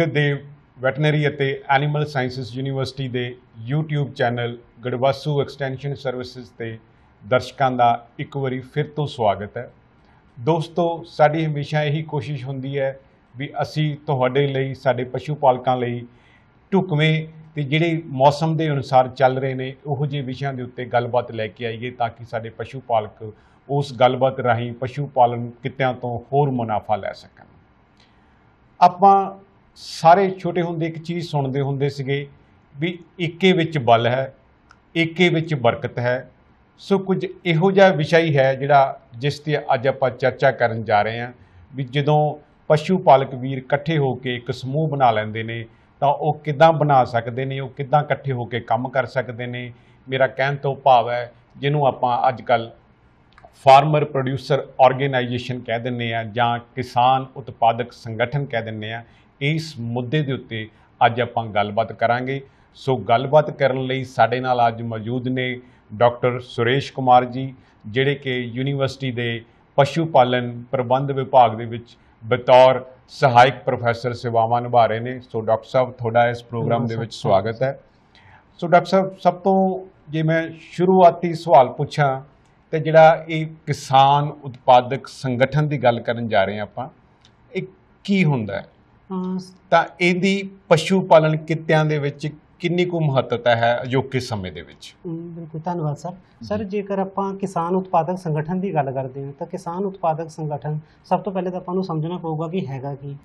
Angad Dev veterinary ਅਤੇ animal sciences university ਦੇ YouTube channel Gadvasu extension services ਤੇ ਦਰਸ਼ਕਾਂ ਦਾ ਇੱਕ ਵਾਰੀ ਫਿਰ ਤੋਂ ਸਵਾਗਤ ਹੈ। ਦੋਸਤੋ, ਸਾਡੀ ਹਮੇਸ਼ਾ ਇਹੀ ਕੋਸ਼ਿਸ਼ ਹੁੰਦੀ ਹੈ ਵੀ ਅਸੀਂ ਤੁਹਾਡੇ ਲਈ, ਸਾਡੇ ਪਸ਼ੂ ਪਾਲਕਾਂ ਲਈ ਢੁਕਵੇਂ ਤੇ ਜਿਹੜੇ ਮੌਸਮ ਦੇ ਅਨੁਸਾਰ ਚੱਲ ਰਹੇ ਨੇ, ਉਹੋ ਜਿਹੇ ਵਿਸ਼ਿਆਂ ਦੇ ਉੱਤੇ ਗੱਲਬਾਤ ਲੈ ਕੇ ਆਈਏ ਤਾਂ ਕਿ ਸਾਡੇ ਪਸ਼ੂ ਪਾਲਕ ਉਸ ਗੱਲਬਾਤ ਰਾਹੀਂ ਪਸ਼ੂ ਪਾਲਣ ਕਿੱਤਿਆਂ ਤੋਂ ਹੋਰ ਮੁਨਾਫਾ ਲੈ ਸਕਣ। ਆਪਾਂ ਸਾਰੇ ਛੋਟੇ ਹੁੰਦੇ ਇੱਕ ਚੀਜ਼ ਸੁਣਦੇ ਹੁੰਦੇ ਸੀਗੇ ਵੀ ਏਕੇ ਵਿੱਚ ਬਲ ਹੈ ਏਕੇ ਵਿੱਚ ਬਰਕਤ ਹੈ। ਸੋ ਕੁਝ ਇਹੋ ਜਿਹਾ ਵਿਸ਼ਾ ਹੀ ਹੈ ਜਿਹੜਾ ਜਿਸ ਤੇ ਅੱਜ ਆਪਾਂ ਚਰਚਾ ਕਰਨ ਜਾ ਰਹੇ ਹਾਂ ਵੀ ਜਦੋਂ ਪਸ਼ੂ ਪਾਲਕ ਵੀਰ ਇਕੱਠੇ ਹੋ ਕੇ ਇੱਕ ਸਮੂਹ ਬਣਾ ਲੈਂਦੇ ਨੇ, ਤਾਂ ਉਹ ਕਿੱਦਾਂ ਬਣਾ ਸਕਦੇ ਨੇ, ਉਹ ਕਿੱਦਾਂ ਇਕੱਠੇ ਹੋ ਕੇ ਕੰਮ ਕਰ ਸਕਦੇ ਨੇ? ਮੇਰਾ ਕਹਿਣ ਤੋਂ ਭਾਵ ਹੈ ਜਿਹਨੂੰ ਆਪਾਂ ਅੱਜ ਕੱਲ੍ਹ ਫਾਰਮਰ ਪ੍ਰੋਡਿਊਸਰ ਆਰਗੇਨਾਈਜੇਸ਼ਨ ਕਹਿ ਦਿੰਦੇ ਆ ਜਾਂ ਕਿਸਾਨ ਉਤਪਾਦਕ ਸੰਗਠਨ ਕਹਿ ਦਿੰਦੇ ਆ ਇਸ ਮੁੱਦੇ ਦੇ ਉੱਤੇ ਅੱਜ ਆਪਾਂ ਗੱਲਬਾਤ ਕਰਾਂਗੇ। ਸੋ ਗੱਲਬਾਤ ਕਰਨ ਲਈ ਸਾਡੇ ਨਾਲ ਅੱਜ ਮੌਜੂਦ ਨੇ ਡਾਕਟਰ ਸੁਰੇਸ਼ ਕੁਮਾਰ ਜੀ ਜਿਹੜੇ ਕਿ ਯੂਨੀਵਰਸਿਟੀ ਦੇ ਪਸ਼ੂ ਪਾਲਣ ਪ੍ਰਬੰਧ ਵਿਭਾਗ ਦੇ ਵਿੱਚ ਬਤੌਰ ਸਹਾਇਕ ਪ੍ਰੋਫੈਸਰ ਸੇਵਾਵਾਂ ਨਿਭਾ ਰਹੇ ਨੇ। ਸੋ ਡਾਕਟਰ ਸਾਹਿਬ ਤੁਹਾਡਾ ਇਸ ਪ੍ਰੋਗਰਾਮ ਦੇ ਵਿੱਚ ਸਵਾਗਤ ਹੈ। ਸੋ ਡਾਕਟਰ ਸਾਹਿਬ ਸਭ ਤੋਂ ਜੇ ਮੈਂ ਸ਼ੁਰੂਆਤੀ ਸਵਾਲ ਪੁੱਛਾਂ ਤੇ ਜਿਹੜਾ ਇਹ ਕਿਸਾਨ ਉਤਪਾਦਕ ਸੰਗਠਨ ਦੀ ਗੱਲ ਕਰਨ ਜਾ ਰਹੇ ਹਾਂ ਆਪਾਂ ਇਹ ਕੀ ਹੁੰਦਾ ਹਾਂ? ਤਾਂ ਇਹਦੀ ਪਸ਼ੂ ਪਾਲਣ ਕਿੱਤਿਆਂ ਦੇ ਵਿੱਚ ਕਿੰਨੀ ਕੁ ਮਹੱਤਤਾ ਹੈ ਅਜੋਕੇ ਸਮੇਂ ਦੇ ਵਿੱਚ? ਬਿਲਕੁਲ ਧੰਨਵਾਦ ਸਰ। ਸਰ ਜੇਕਰ ਆਪਾਂ ਕਿਸਾਨ ਉਤਪਾਦਕ ਸੰਗਠਨ ਦੀ ਗੱਲ ਕਰਦੇ ਹਾਂ ਤਾਂ ਕਿਸਾਨ ਉਤਪਾਦਕ ਸੰਗਠਨ ਸਭ ਤੋਂ ਪਹਿਲੇ ਤਾਂ ਆਪਾਂ ਨੂੰ ਸਮਝਣਾ ਪਊਗਾ ਕਿ ਹੈਗਾ ਕੀ।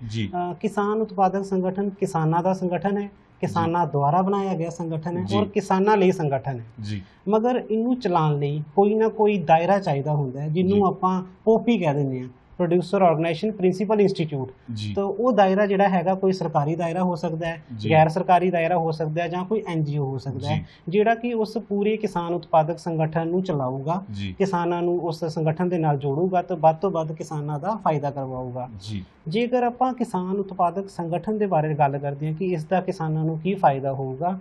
ਕਿਸਾਨ ਉਤਪਾਦਕ ਸੰਗਠਨ ਕਿਸਾਨਾਂ ਦਾ ਸੰਗਠਨ ਹੈ ਕਿਸਾਨਾਂ ਦੁਆਰਾ ਬਣਾਇਆ ਗਿਆ ਸੰਗਠਨ ਹੈ। ਔਰ ਕਿਸਾਨਾਂ ਲਈ ਸੰਗਠਨ ਹੈ। ਜੀ। ਮਗਰ ਇਹਨੂੰ ਚਲਾਉਣ ਲਈ ਕੋਈ ਨਾ ਕੋਈ ਦਾਇਰਾ ਚਾਹੀਦਾ ਹੁੰਦਾ ਹੈ। ਜਿਹਨੂੰ ਆਪਾਂ ਪੋਪੀ ਕਹਿ ਦਿੰਦੇ ਹਾਂ। ਪ੍ਰੋਡਿਊਸਰ ਆਰਗੇਨਾਈਜੇਸ਼ਨ ਪ੍ਰਿੰਸੀਪਲ ਇੰਸਟੀਚਿਊਟ ਤਾਂ ਉਹ ਦਾਇਰਾ ਜਿਹੜਾ ਹੈਗਾ ਕੋਈ ਸਰਕਾਰੀ ਦਾਇਰਾ ਹੋ ਸਕਦਾ ਹੈ। ਗੈਰ ਸਰਕਾਰੀ ਦਾਇਰਾ ਹੋ ਸਕਦਾ ਹੈ ਜਾਂ ਕੋਈ ਐਨਜੀਓ ਹੋ ਸਕਦਾ ਹੈ ਜਿਹੜਾ ਕਿ ਉਸ ਪੂਰੇ ਕਿਸਾਨ ਉਤਪਾਦਕ ਸੰਗਠਨ ਨੂੰ ਚਲਾਊਗਾ ਕਿਸਾਨਾਂ ਨੂੰ ਉਸ ਸੰਗਠਨ ਦੇ ਨਾਲ ਜੋੜੂਗਾ ਤਾਂ ਵੱਧ ਤੋਂ ਵੱਧ ਕਿਸਾਨਾਂ ਦਾ ਫਾਇਦਾ ਕਰਵਾਊਗਾ। ਜੇਕਰ ਆਪਾਂ ਕਿਸਾਨ ਉਤਪਾਦਕ ਸੰਗਠਨ ਦੇ ਬਾਰੇ ਗੱਲ ਕਰਦੇ ਹਾਂ ਕਿ ਇਸ ਦਾ ਕਿਸਾਨਾਂ ਨੂੰ ਕੀ ਫਾਇਦਾ ਹੋਊਗਾ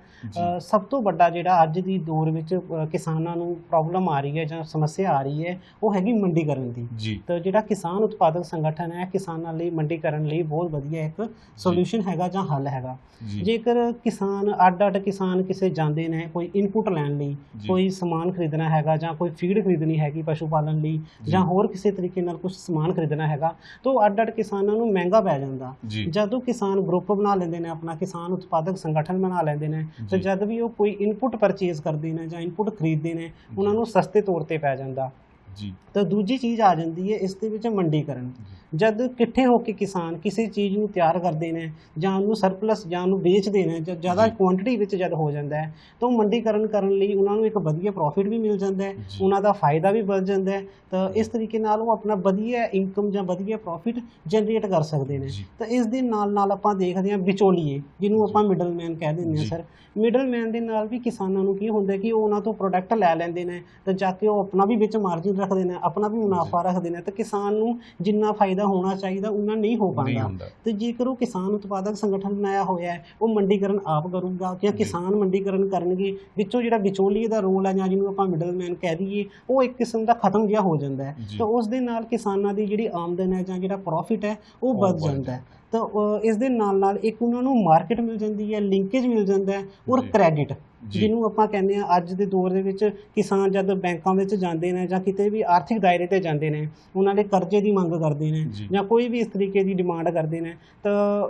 ਸਭ ਤੋਂ ਵੱਡਾ ਜਿਹੜਾ ਅੱਜ ਦੀ ਦੌਰ ਵਿੱਚ ਕਿਸਾਨਾਂ ਨੂੰ ਪ੍ਰੋਬਲਮ ਆ ਰਹੀ ਹੈ ਜਾਂ ਸਮੱਸਿਆ ਆ ਰਹੀ ਹੈ ਉਹ ਹੈਗੀ ਮੰਡੀਕਰਨ ਦੀ। ਤਾਂ ਜਿਹੜਾ ਕਿਸਾਨ ਉਤਪਾਦਕ ਸੰਗਠਨ ਹੈ ਕਿਸਾਨਾਂ ਲਈ ਮੰਡੀਕਰਨ ਲਈ ਬਹੁਤ ਵਧੀਆ ਇੱਕ ਸੋਲੂਸ਼ਨ ਹੈਗਾ ਜਾਂ ਹੱਲ ਹੈਗਾ। ਜੇਕਰ ਕਿਸਾਨ ਅੱਡ-ਅੱਡ ਕਿਸਾਨ ਕਿਸੇ ਜਾਂਦੇ ਨੇ ਕੋਈ ਇਨਪੁਟ ਲੈਣ ਲਈ। ਕੋਈ ਸਮਾਨ ਖਰੀਦਣਾ ਹੈਗਾ ਜਾਂ ਕੋਈ ਫੀਡ ਖਰੀਦਣੀ ਹੈਗੀ ਪਸ਼ੂ ਪਾਲਣ ਲਈ ਜੀ। ਹੋਰ ਕਿਸੇ ਤਰੀਕੇ ਨਾਲ ਕੁਝ ਸਮਾਨ ਖਰੀਦਣਾ ਹੈਗਾ ਤਾਂ ਅੱਡ-ਅੱਡ ਕਿਸਾਨਾਂ ਨੂੰ ਮਹਿੰਗਾ ਪੈ ਜਾਂਦਾ। ਜਦੋਂ ਕਿਸਾਨ ਗਰੁੱਪ ਬਣਾ ਲੈਂਦੇ ਨੇ ਆਪਣਾ ਕਿਸਾਨ ਉਤਪਾਦਕ ਸੰਗਠਨ ਬਣਾ ਲੈਂਦੇ ਨੇ ਤੇ। ਜਦ ਵੀ ਉਹ ਕੋਈ ਇਨਪੁਟ ਪਰਚੇਜ਼ ਕਰਦੇ ਨੇ ਜਾਂ ਇਨਪੁਟ ਖਰੀਦਦੇ ਨੇ ਉਹਨਾਂ ਨੂੰ ਸਸਤੇ ਤੌਰ ਤੇ ਪੈ ਜਾਂਦਾ। ਜੀ ਤਾਂ ਦੂਜੀ ਚੀਜ਼ ਆ ਜਾਂਦੀ ਹੈ ਇਸ ਦੇ ਵਿੱਚ ਮੰਡੀਕਰਨ ਜਦ ਇਕੱਠੇ ਹੋ ਕੇ ਕਿਸਾਨ ਕਿਸੇ ਚੀਜ਼ ਨੂੰ ਤਿਆਰ ਕਰਦੇ ਨੇ ਜਾਂ ਉਹਨੂੰ ਸਰਪਲਸ ਜਾਂ ਉਹਨੂੰ ਵੇਚਦੇ ਨੇ ਜਦ ਜ਼ਿਆਦਾ ਜੀ। ਕੁਆਂਟੀਟੀ ਵਿੱਚ ਜਦ ਹੋ ਜਾਂਦਾ ਹੈ ਤਾਂ ਉਹ ਮੰਡੀਕਰਨ ਕਰਨ ਲਈ ਉਹਨਾਂ ਨੂੰ ਇੱਕ ਵਧੀਆ ਪ੍ਰੋਫਿਟ ਵੀ ਮਿਲ ਜਾਂਦਾ ਹੈ ਜੀ। ਉਹਨਾਂ ਦਾ ਫਾਇਦਾ ਵੀ ਵੱਧ ਜਾਂਦਾ ਹੈ ਤਾਂ ਇਸ ਤਰੀਕੇ ਨਾਲ ਉਹ ਆਪਣਾ ਵਧੀਆ ਇਨਕਮ ਜਾਂ ਵਧੀਆ ਪ੍ਰੋਫਿਟ ਜਨਰੇਟ ਕਰ ਸਕਦੇ ਨੇ ਜੀ। ਤਾਂ ਇਸ ਦੇ ਨਾਲ ਨਾਲ ਆਪਾਂ ਦੇਖਦੇ ਹਾਂ ਵਿਚੋਲੀਏ ਜਿਹਨੂੰ ਆਪਾਂ ਮਿਡਲਮੈਨ ਕਹਿ ਦਿੰਦੇ ਹਾਂ ਜੀ। ਸਰ ਮਿਡਲਮੈਨ ਦੇ ਨਾਲ ਵੀ ਕਿਸਾਨਾਂ ਨੂੰ ਕੀ ਹੁੰਦਾ ਕਿ ਉਹ ਉਹਨਾਂ ਤੋਂ ਪ੍ਰੋਡਕਟ ਲੈ ਲੈਂਦੇ ਨੇ ਤੇ ਜਾ ਕੇ ਉਹ ਆਪਣਾ ਵੀ ਵਿੱਚ ਮਾਰਜਿਨ ਰੱਖਦੇ ਨੇ ਆਪਣਾ ਵੀ ਮੁਨਾਫਾ ਰੱਖਦੇ ਨੇ ਤੇ ਕਿਸਾਨ ਨੂੰ ਜਿੰਨਾ ਫਾਇਦਾ ਹੋਣਾ ਚਾਹੀਦਾ ਉਹਨਾਂ ਨਹੀਂ ਹੋ ਪਾਉਂਦਾ ਤੇ ਜੇਕਰ ਉਹ ਕਿਸਾਨ ਉਤਪਾਦਕ ਸੰਗਠਨ ਬਣਾਇਆ ਹੋਇਆ ਹੈ ਉਹ ਮੰਡੀਕਰਨ ਆਪ ਕਰੂਗਾ ਕਿ ਜੀ। ਕਿਸਾਨ ਮੰਡੀਕਰਨ ਕਰਨਗੇ ਵਿੱਚੋਂ ਜਿਹੜਾ ਵਿਚੋਲੀਏ ਦਾ ਰੋਲ ਹੈ ਜਾਂ ਜਿਹਨੂੰ ਆਪਾਂ ਮਿਡਲਮੈਨ ਕਹਿ ਦਈਏ ਉਹ ਇੱਕ ਕਿਸਮ ਦਾ ਖਤਮ ਜਿਹਾ ਹੋ ਜਾਂਦਾ ਹੈ। ਤਾਂ ਉਸ ਦੇ ਨਾਲ ਕਿਸਾਨਾਂ ਦੀ ਜਿਹੜੀ ਆਮਦਨ ਹੈ ਜਾਂ ਜਿਹੜਾ ਪ੍ਰੋਫਿਟ ਹੈ ਉਹ ਵੱਧ ਜਾਂਦਾ ਹੈ ਤਾਂ ਇਸ ਦੇ ਨਾਲ ਨਾਲ ਇੱਕ ਉਹਨਾਂ ਨੂੰ ਮਾਰਕੀਟ ਮਿਲ ਜਾਂਦੀ ਹੈ ਲਿੰਕੇਜ ਮਿਲ ਜਾਂਦਾ ਹੈ ਔਰ। ਕ੍ਰੈਡਿਟ। ਜਿਹਨੂੰ ਆਪਾਂ ਕਹਿੰਦੇ ਆ ਅੱਜ ਦੇ ਦੌਰ ਦੇ ਵਿੱਚ ਕਿਸਾਨ ਜਦ ਬੈਂਕਾਂ ਵਿੱਚ ਜਾਂਦੇ ਨੇ ਜਾਂ ਕਿਤੇ ਵੀ ਆਰਥਿਕ ਦਾਇਰੇ ਤੇ ਜਾਂਦੇ ਨੇ ਉਹਨਾਂ ਦੇ ਕਰਜ਼ੇ ਦੀ ਮੰਗ ਕਰਦੇ ਨੇ ਜੀ। ਕੋਈ ਵੀ ਇਸ ਤਰੀਕੇ ਦੀ ਡਿਮਾਂਡ ਕਰਦੇ ਨੇ ਤਾਂ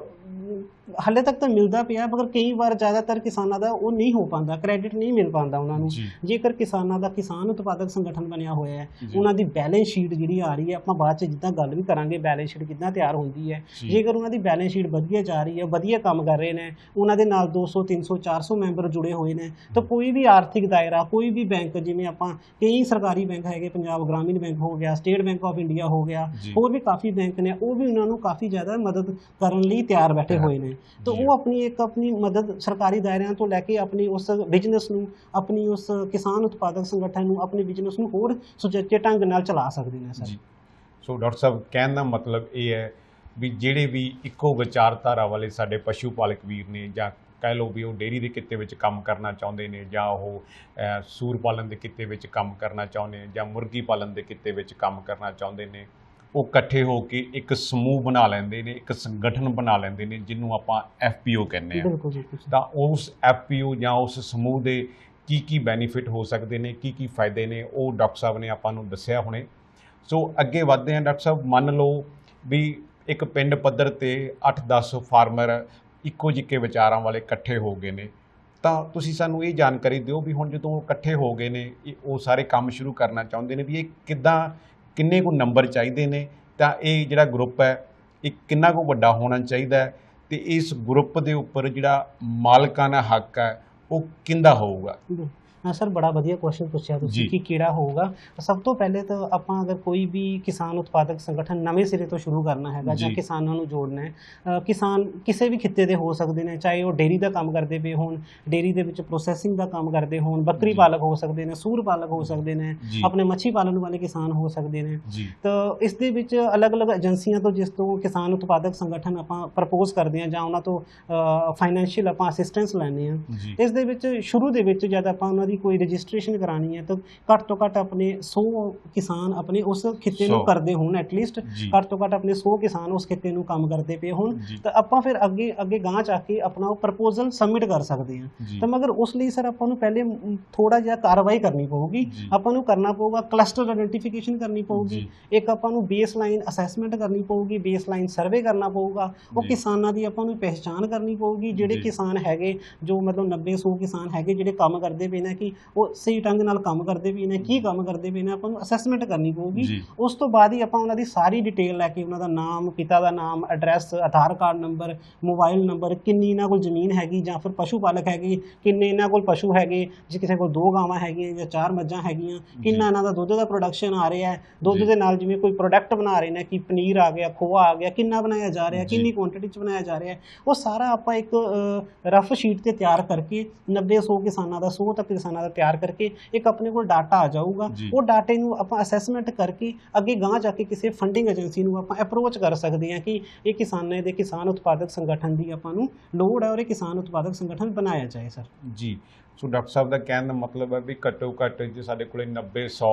ਹਾਲੇ ਤੱਕ ਤਾਂ ਮਿਲਦਾ ਪਿਆ ਮਗਰ ਕਈ ਵਾਰ ਜ਼ਿਆਦਾਤਰ ਕਿਸਾਨਾਂ ਦਾ ਉਹ ਨਹੀਂ ਹੋ ਪਾਉਂਦਾ ਕ੍ਰੈਡਿਟ ਨਹੀਂ ਮਿਲ ਪਾਉਂਦਾ ਉਹਨਾਂ ਨੂੰ ਜੇਕਰ ਕਿਸਾਨਾਂ ਦਾ ਕਿਸਾਨ ਉਤਪਾਦਕ ਸੰਗਠਨ ਬਣਿਆ ਹੋਇਆ ਹੈ। ਉਹਨਾਂ ਦੀ ਬੈਲੈਂਸ ਸ਼ੀਟ ਜਿਹੜੀ ਆ ਰਹੀ ਹੈ ਆਪਾਂ ਬਾਅਦ ਚ ਜਿੱਦਾਂ ਗੱਲ ਵੀ ਕਰਾਂਗੇ ਬੈਲੈਂਸ ਸ਼ੀਟ ਕਿੱਦਾਂ ਤਿਆਰ ਹੁੰਦੀ ਹੈ। ਜੇਕਰ ਉਹਨਾਂ ਦੀ ਬੈਲੈਂਸ ਸ਼ੀਟ ਵਧੀਆ ਜਾ ਰਹੀ ਹੈ ਵਧੀਆ ਕੰਮ ਕਰ ਰਹੇ ਨੇ ਉਹਨਾਂ ਦੇ ਨਾਲ 200 300 400 ਮੈਂਬਰ ਜੁੜੇ ਹੋਏ ਨੇ ਤਾਂ ਕੋਈ ਵੀ ਆਰਥਿਕ ਦਾਇਰਾ ਕੋਈ ਵੀ ਬੈਂਕ ਜਿਵੇਂ ਆਪਾਂ ਕਈ ਸਰਕਾਰੀ ਬੈਂਕ ਹੈਗੇ ਪੰਜਾਬ ਗ੍ਰਾਮੀਣ ਬੈਂਕ ਹੋ ਗਿਆ ਸਟੇਟ ਬੈਂਕ ਆਫ ਇੰਡੀਆ ਹੋ ਗਿਆ। ਹੋਰ ਵੀ ਕਾਫੀ ਬੈਂਕ ਨੇ ਉਹ ਵੀ ਉਹਨਾਂ ਨੂੰ ਕਾਫੀ ਜ਼ਿਆਦਾ ਮਦਦ ਕਰਨ ਲਈ ਤਿਆਰ ਬੈਠੇ ਹੋਏ ਨੇ। ਤਾਂ। ਉਹ ਆਪਣੀ ਇੱਕ ਆਪਣੀ ਮਦਦ ਸਰਕਾਰੀ ਦਾਇਰਿਆਂ ਤੋਂ ਲੈ ਕੇ ਆਪਣੀ ਉਸ ਬਿਜ਼ਨਸ ਨੂੰ ਆਪਣੀ ਉਸ ਕਿਸਾਨ ਉਤਪਾਦਕ ਸੰਗਠਨ ਨੂੰ ਆਪਣੇ ਬਿਜ਼ਨਸ ਨੂੰ ਹੋਰ ਸੁਚੱਜੇ ਢੰਗ ਨਾਲ ਚਲਾ ਸਕਦੇ ਨੇ ਸਰ। ਸੋ ਡਾਕਟਰ ਸਾਹਿਬ ਕਹਿਣ ਦਾ ਮਤਲਬ ਇਹ ਹੈ ਵੀ ਜਿਹੜੇ ਵੀ ਇੱਕੋ ਵਿਚਾਰਧਾਰਾ ਵਾਲੇ ਸਾਡੇ ਪਸ਼ੂ ਪਾਲਕ ਵੀਰ ਨੇ ਜਾਂ ਕਹਿ ਲਓ ਵੀ ਉਹ ਡੇਅਰੀ ਦੇ ਕਿੱਤੇ ਵਿੱਚ ਕੰਮ ਕਰਨਾ ਚਾਹੁੰਦੇ ਨੇ ਜਾਂ ਉਹ ਸੂਰ ਪਾਲਣ ਦੇ ਕਿੱਤੇ ਵਿੱਚ ਕੰਮ ਕਰਨਾ ਚਾਹੁੰਦੇ ਨੇ ਜਾਂ ਮੁਰਗੀ ਪਾਲਣ ਦੇ ਕਿੱਤੇ ਵਿੱਚ ਕੰਮ ਕਰਨਾ ਚਾਹੁੰਦੇ ਨੇ ਉਹ ਇਕੱਠੇ ਹੋ ਕੇ ਇੱਕ ਸਮੂਹ ਬਣਾ ਲੈਂਦੇ ਨੇ ਇੱਕ ਸੰਗਠਨ ਬਣਾ ਲੈਂਦੇ ਨੇ ਜਿਹਨੂੰ ਆਪਾਂ ਐਫਪੀਓ ਕਹਿੰਦੇ ਆ ਬਿਲਕੁਲ ਜੀ ਬਿਲਕੁਲ। ਤਾਂ ਉਸ ਐਫਪੀਓ ਜਾਂ ਉਸ ਸਮੂਹ ਦੇ ਕੀ ਕੀ ਬੈਨੀਫਿਟ ਹੋ ਸਕਦੇ ਨੇ ਕੀ ਕੀ ਫਾਇਦੇ ਨੇ ਉਹ ਡਾਕਟਰ ਸਾਹਿਬ ਨੇ ਆਪਾਂ ਨੂੰ ਦੱਸਿਆ ਹੁਣੇ ਸੋ ਅੱਗੇ ਵਧਦੇ ਹਾਂ ਡਾਕਟਰ ਸਾਹਿਬ ਮੰਨ ਲਓ ਵੀ ਇੱਕ ਪਿੰਡ ਪੱਧਰ ਤੇ 8-10 ਫਾਰਮਰ ਇੱਕੋ ਜਿੱਕੇ ਵਿਚਾਰਾਂ ਵਾਲੇ ਇਕੱਠੇ ਹੋ ਗਏ ਨੇ ਤਾਂ ਤੁਸੀਂ ਸਾਨੂੰ ਇਹ ਜਾਣਕਾਰੀ ਦਿਓ ਵੀ ਹੁਣ ਜਦੋਂ ਇਕੱਠੇ ਹੋ ਗਏ ਨੇ ਇਹ- ਉਹ ਸਾਰੇ ਕੰਮ ਸ਼ੁਰੂ ਕਰਨਾ ਚਾਹੁੰਦੇ ਨੇ ਵੀ ਇਹ ਕਿੱਦਾਂ ਕਿੰਨੇ ਕੁ ਨੰਬਰ ਚਾਹੀਦੇ ਨੇ, ਤਾਂ ਇਹ ਜਿਹੜਾ ਗਰੁੱਪ ਹੈ, ਇਹ ਕਿੰਨਾ ਕੁ ਵੱਡਾ ਹੋਣਾ ਚਾਹੀਦਾ ਹੈ ਤੇ ਇਸ ਗਰੁੱਪ ਦੇ ਉੱਪਰ ਜਿਹੜਾ ਮਾਲਕਾਨਾ ਹੱਕ ਹੈ, ਉਹ ਕਿੰਦਾ ਹੋਊਗਾ? ਸਰ ਬੜਾ ਵਧੀਆ ਕੁਐਸਚਨ ਪੁੱਛਿਆ। ਤੁਸੀਂ ਕਿ ਕਿਹੜਾ ਹੋਊਗਾ। ਸਭ ਤੋਂ ਪਹਿਲੇ ਤਾਂ ਆਪਾਂ ਅਗਰ ਕੋਈ ਵੀ ਕਿਸਾਨ ਉਤਪਾਦਕ ਸੰਗਠਨ ਨਵੇਂ ਸਿਰੇ ਤੋਂ ਸ਼ੁਰੂ ਕਰਨਾ ਹੈਗਾ ਜਾਂ। ਕਿਸਾਨਾਂ ਨੂੰ ਜੋੜਨਾ ਹੈ ਕਿਸਾਨ ਕਿਸੇ ਵੀ ਖਿੱਤੇ ਦੇ ਹੋ ਸਕਦੇ ਨੇ ਚਾਹੇ ਉਹ ਡੇਰੀ ਦਾ ਕੰਮ ਕਰਦੇ ਪਏ ਹੋਣ ਡੇਰੀ ਦੇ ਵਿੱਚ ਪ੍ਰੋਸੈਸਿੰਗ ਦਾ ਕੰਮ ਕਰਦੇ ਹੋਣ ਬੱਕਰੀ। ਪਾਲਕ ਹੋ ਸਕਦੇ ਨੇ ਸੂਰ ਪਾਲਕ ਹੋ ਸਕਦੇ ਨੇ ਆਪਣੇ ਮੱਛੀ ਪਾਲਣ ਵਾਲੇ ਕਿਸਾਨ ਹੋ ਸਕਦੇ ਨੇ। ਤਾਂ ਇਸ ਦੇ ਵਿੱਚ ਅਲੱਗ-ਅਲੱਗ ਏਜੰਸੀਆਂ ਤੋਂ ਜਿਸ ਤੋਂ ਕਿਸਾਨ ਉਤਪਾਦਕ ਸੰਗਠਨ ਆਪਾਂ ਪ੍ਰਪੋਜ਼ ਕਰਦੇ ਹਾਂ ਜਾਂ ਉਹਨਾਂ ਤੋਂ ਫਾਈਨੈਂਸ਼ੀਅਲ ਆਪਾਂ ਅਸਿਸਟੈਂਸ ਲੈਂਦੇ ਜੀ। ਇਸ ਦੇ ਵਿੱਚ ਸ਼ੁਰੂ ਦੇ ਵਿੱਚ ਜਦ ਆਪਾਂ ਉਹਨਾਂ ਦੀ ਕੋਈ ਰਜਿਸਟ੍ਰੇਸ਼ਨ ਕਰਾਣੀ ਹੈ ਤਾਂ ਘੱਟ ਤੋਂ ਘੱਟ ਆਪਣੇ 100 ਕਿਸਾਨ ਆਪਣੇ ਉਸ ਖਿੱਤੇ ਨੂੰ। ਕਰਦੇ ਹੋਣ ਐਟਲੀਸਟ ਘੱਟ ਤੋਂ ਘੱਟ ਆਪਣੇ 100 ਕਿਸਾਨ ਉਸ ਖਿੱਤੇ ਨੂੰ ਕੰਮ ਕਰਦੇ ਪਏ ਹੋਣ। ਤਾਂ ਆਪਾਂ ਫਿਰ ਅੱਗੇ ਅੱਗੇ ਗਾਂਹ ਜਾ ਕੇ ਆਪਣਾ ਉਹ ਪ੍ਰਪੋਜ਼ਲ ਸਬਮਿਟ ਕਰ ਸਕਦੇ ਹਾਂ। ਤਾਂ ਮਗਰ ਉਸ ਲਈ ਸਰ ਆਪਾਂ ਨੂੰ ਪਹਿਲੇ ਥੋੜਾ ਜਿਹਾ ਕਾਰਵਾਈ ਕਰਨੀ ਪਊਗੀ। ਆਪਾਂ ਨੂੰ ਕਰਨਾ ਪਊਗਾ ਕਲਸਟਰ ਆਇਡੈਂਟੀਫਿਕੇਸ਼ਨ ਕਰਨੀ ਪਊਗੀ। ਇੱਕ ਆਪਾਂ ਨੂੰ ਬੇਸਲਾਈਨ ਅਸੈਸਮੈਂਟ ਕਰਨੀ ਪਊਗੀ ਬੇਸਲਾਈਨ ਸਰਵੇ ਕਰਨਾ ਪਊਗਾ। ਉਹ। ਕਿਸਾਨਾਂ ਦੀ ਆਪਾਂ ਨੂੰ ਪਹਿਚਾਣ ਕਰਨੀ ਪਊਗੀ। ਜਿਹੜੇ। ਕਿਸਾਨ ਹੈਗੇ ਜੋ ਮਤਲਬ 90 100 ਕਿਸਾਨ ਹੈਗੇ ਜਿਹੜੇ ਕੰਮ ਕਰਦੇ ਪਏ ਨੇ ਕਿ ਉਹ ਸਹੀ ਢੰਗ ਨਾਲ ਕੰਮ ਕਰਦੇ ਪਏ ਨੇ ਕੀ ਕੰਮ ਕਰਦੇ ਪਏ ਨੇ ਆਪਾਂ ਨੂੰ ਅਸੈਸਮੈਂਟ ਕਰਨੀ ਪਊਗੀ ਉਸ ਤੋਂ ਬਾਅਦ ਹੀ ਆਪਾਂ ਉਹਨਾਂ ਦੀ ਸਾਰੀ ਡਿਟੇਲ ਲੈ ਕੇ ਉਹਨਾਂ ਦਾ ਨਾਮ ਪਿਤਾ ਦਾ ਨਾਮ address Aadhaar card number mobile number ਕਿੰਨੀ ਇਹਨਾਂ ਕੋਲ ਜ਼ਮੀਨ ਹੈਗੀ ਜਾਂ ਫਿਰ ਪਸ਼ੂ ਪਾਲਕ ਹੈਗੇ ਕਿੰਨੇ ਇਹਨਾਂ ਕੋਲ ਪਸ਼ੂ ਹੈਗੇ ਜੇ ਕਿਸੇ ਕੋਲ ਦੋ ਗਾਵਾਂ ਹੈਗੀਆਂ ਜਾਂ ਚਾਰ ਮੱਝਾਂ ਹੈਗੀਆਂ ਕਿੰਨਾ ਇਹਨਾਂ ਦਾ ਦੁੱਧ ਦਾ ਪ੍ਰੋਡਕਸ਼ਨ ਆ ਰਿਹਾ ਹੈ ਦੁੱਧ। ਦੇ ਨਾਲ ਜਿਵੇਂ ਕੋਈ ਪ੍ਰੋਡਕਟ ਬਣਾ ਰਹੇ ਨੇ ਕਿ ਪਨੀਰ ਆ ਗਿਆ ਖੋਆ ਆ ਗਿਆ ਕਿੰਨਾ ਬਣਾਇਆ ਜਾ ਰਿਹਾ। ਕਿੰਨੀ ਕੁਆਂਟੀਟੀ ਚ ਬਣਾਇਆ ਜਾ ਰਿਹਾ ਉਹ ਸਾਰਾ ਆਪਾਂ ਇੱਕ ਰਫ ਸ਼ੀਟ ਤੇ ਤਿਆਰ ਕਰਕੇ 90 100 ਕਿਸਾਨਾਂ ਦਾ 100 ਤੱਕ ਕਿਸਾਨਾਂ ਦਾ ਤਿਆਰ ਕਰਕੇ ਇੱਕ ਆਪਣੇ ਕੋਲ ਡਾਟਾ ਆ ਜਾਊਗਾ। ਉਹ ਡਾਟੇ ਨੂੰ ਆਪਾਂ ਅਸੈਸਮੈਂਟ ਕਰਕੇ ਅੱਗੇ ਗਾਂਹ ਜਾ ਕੇ ਕਿਸੇ ਫੰਡਿੰਗ ਏਜੰਸੀ ਨੂੰ ਆਪਾਂ ਅਪਰੋਚ ਕਰ ਸਕਦੇ ਹਾਂ ਕਿ ਇਹ ਕਿਸਾਨਾਂ ਦੇ ਕਿਸਾਨ ਉਤਪਾਦਕ ਸੰਗਠਨ ਦੀ ਆਪਾਂ ਨੂੰ ਲੋੜ ਹੈ ਔਰ ਇਹ ਕਿਸਾਨ ਉਤਪਾਦਕ ਸੰਗਠਨ ਬਣਾਇਆ ਜਾਏ ਸਰ। ਜੀ। ਸੋ ਡਾਕਟਰ ਸਾਹਿਬ ਦਾ ਕਹਿਣ ਦਾ ਮਤਲਬ ਹੈ ਵੀ ਘੱਟੋ ਘੱਟ ਜੇ ਸਾਡੇ ਕੋਲੇ 90 100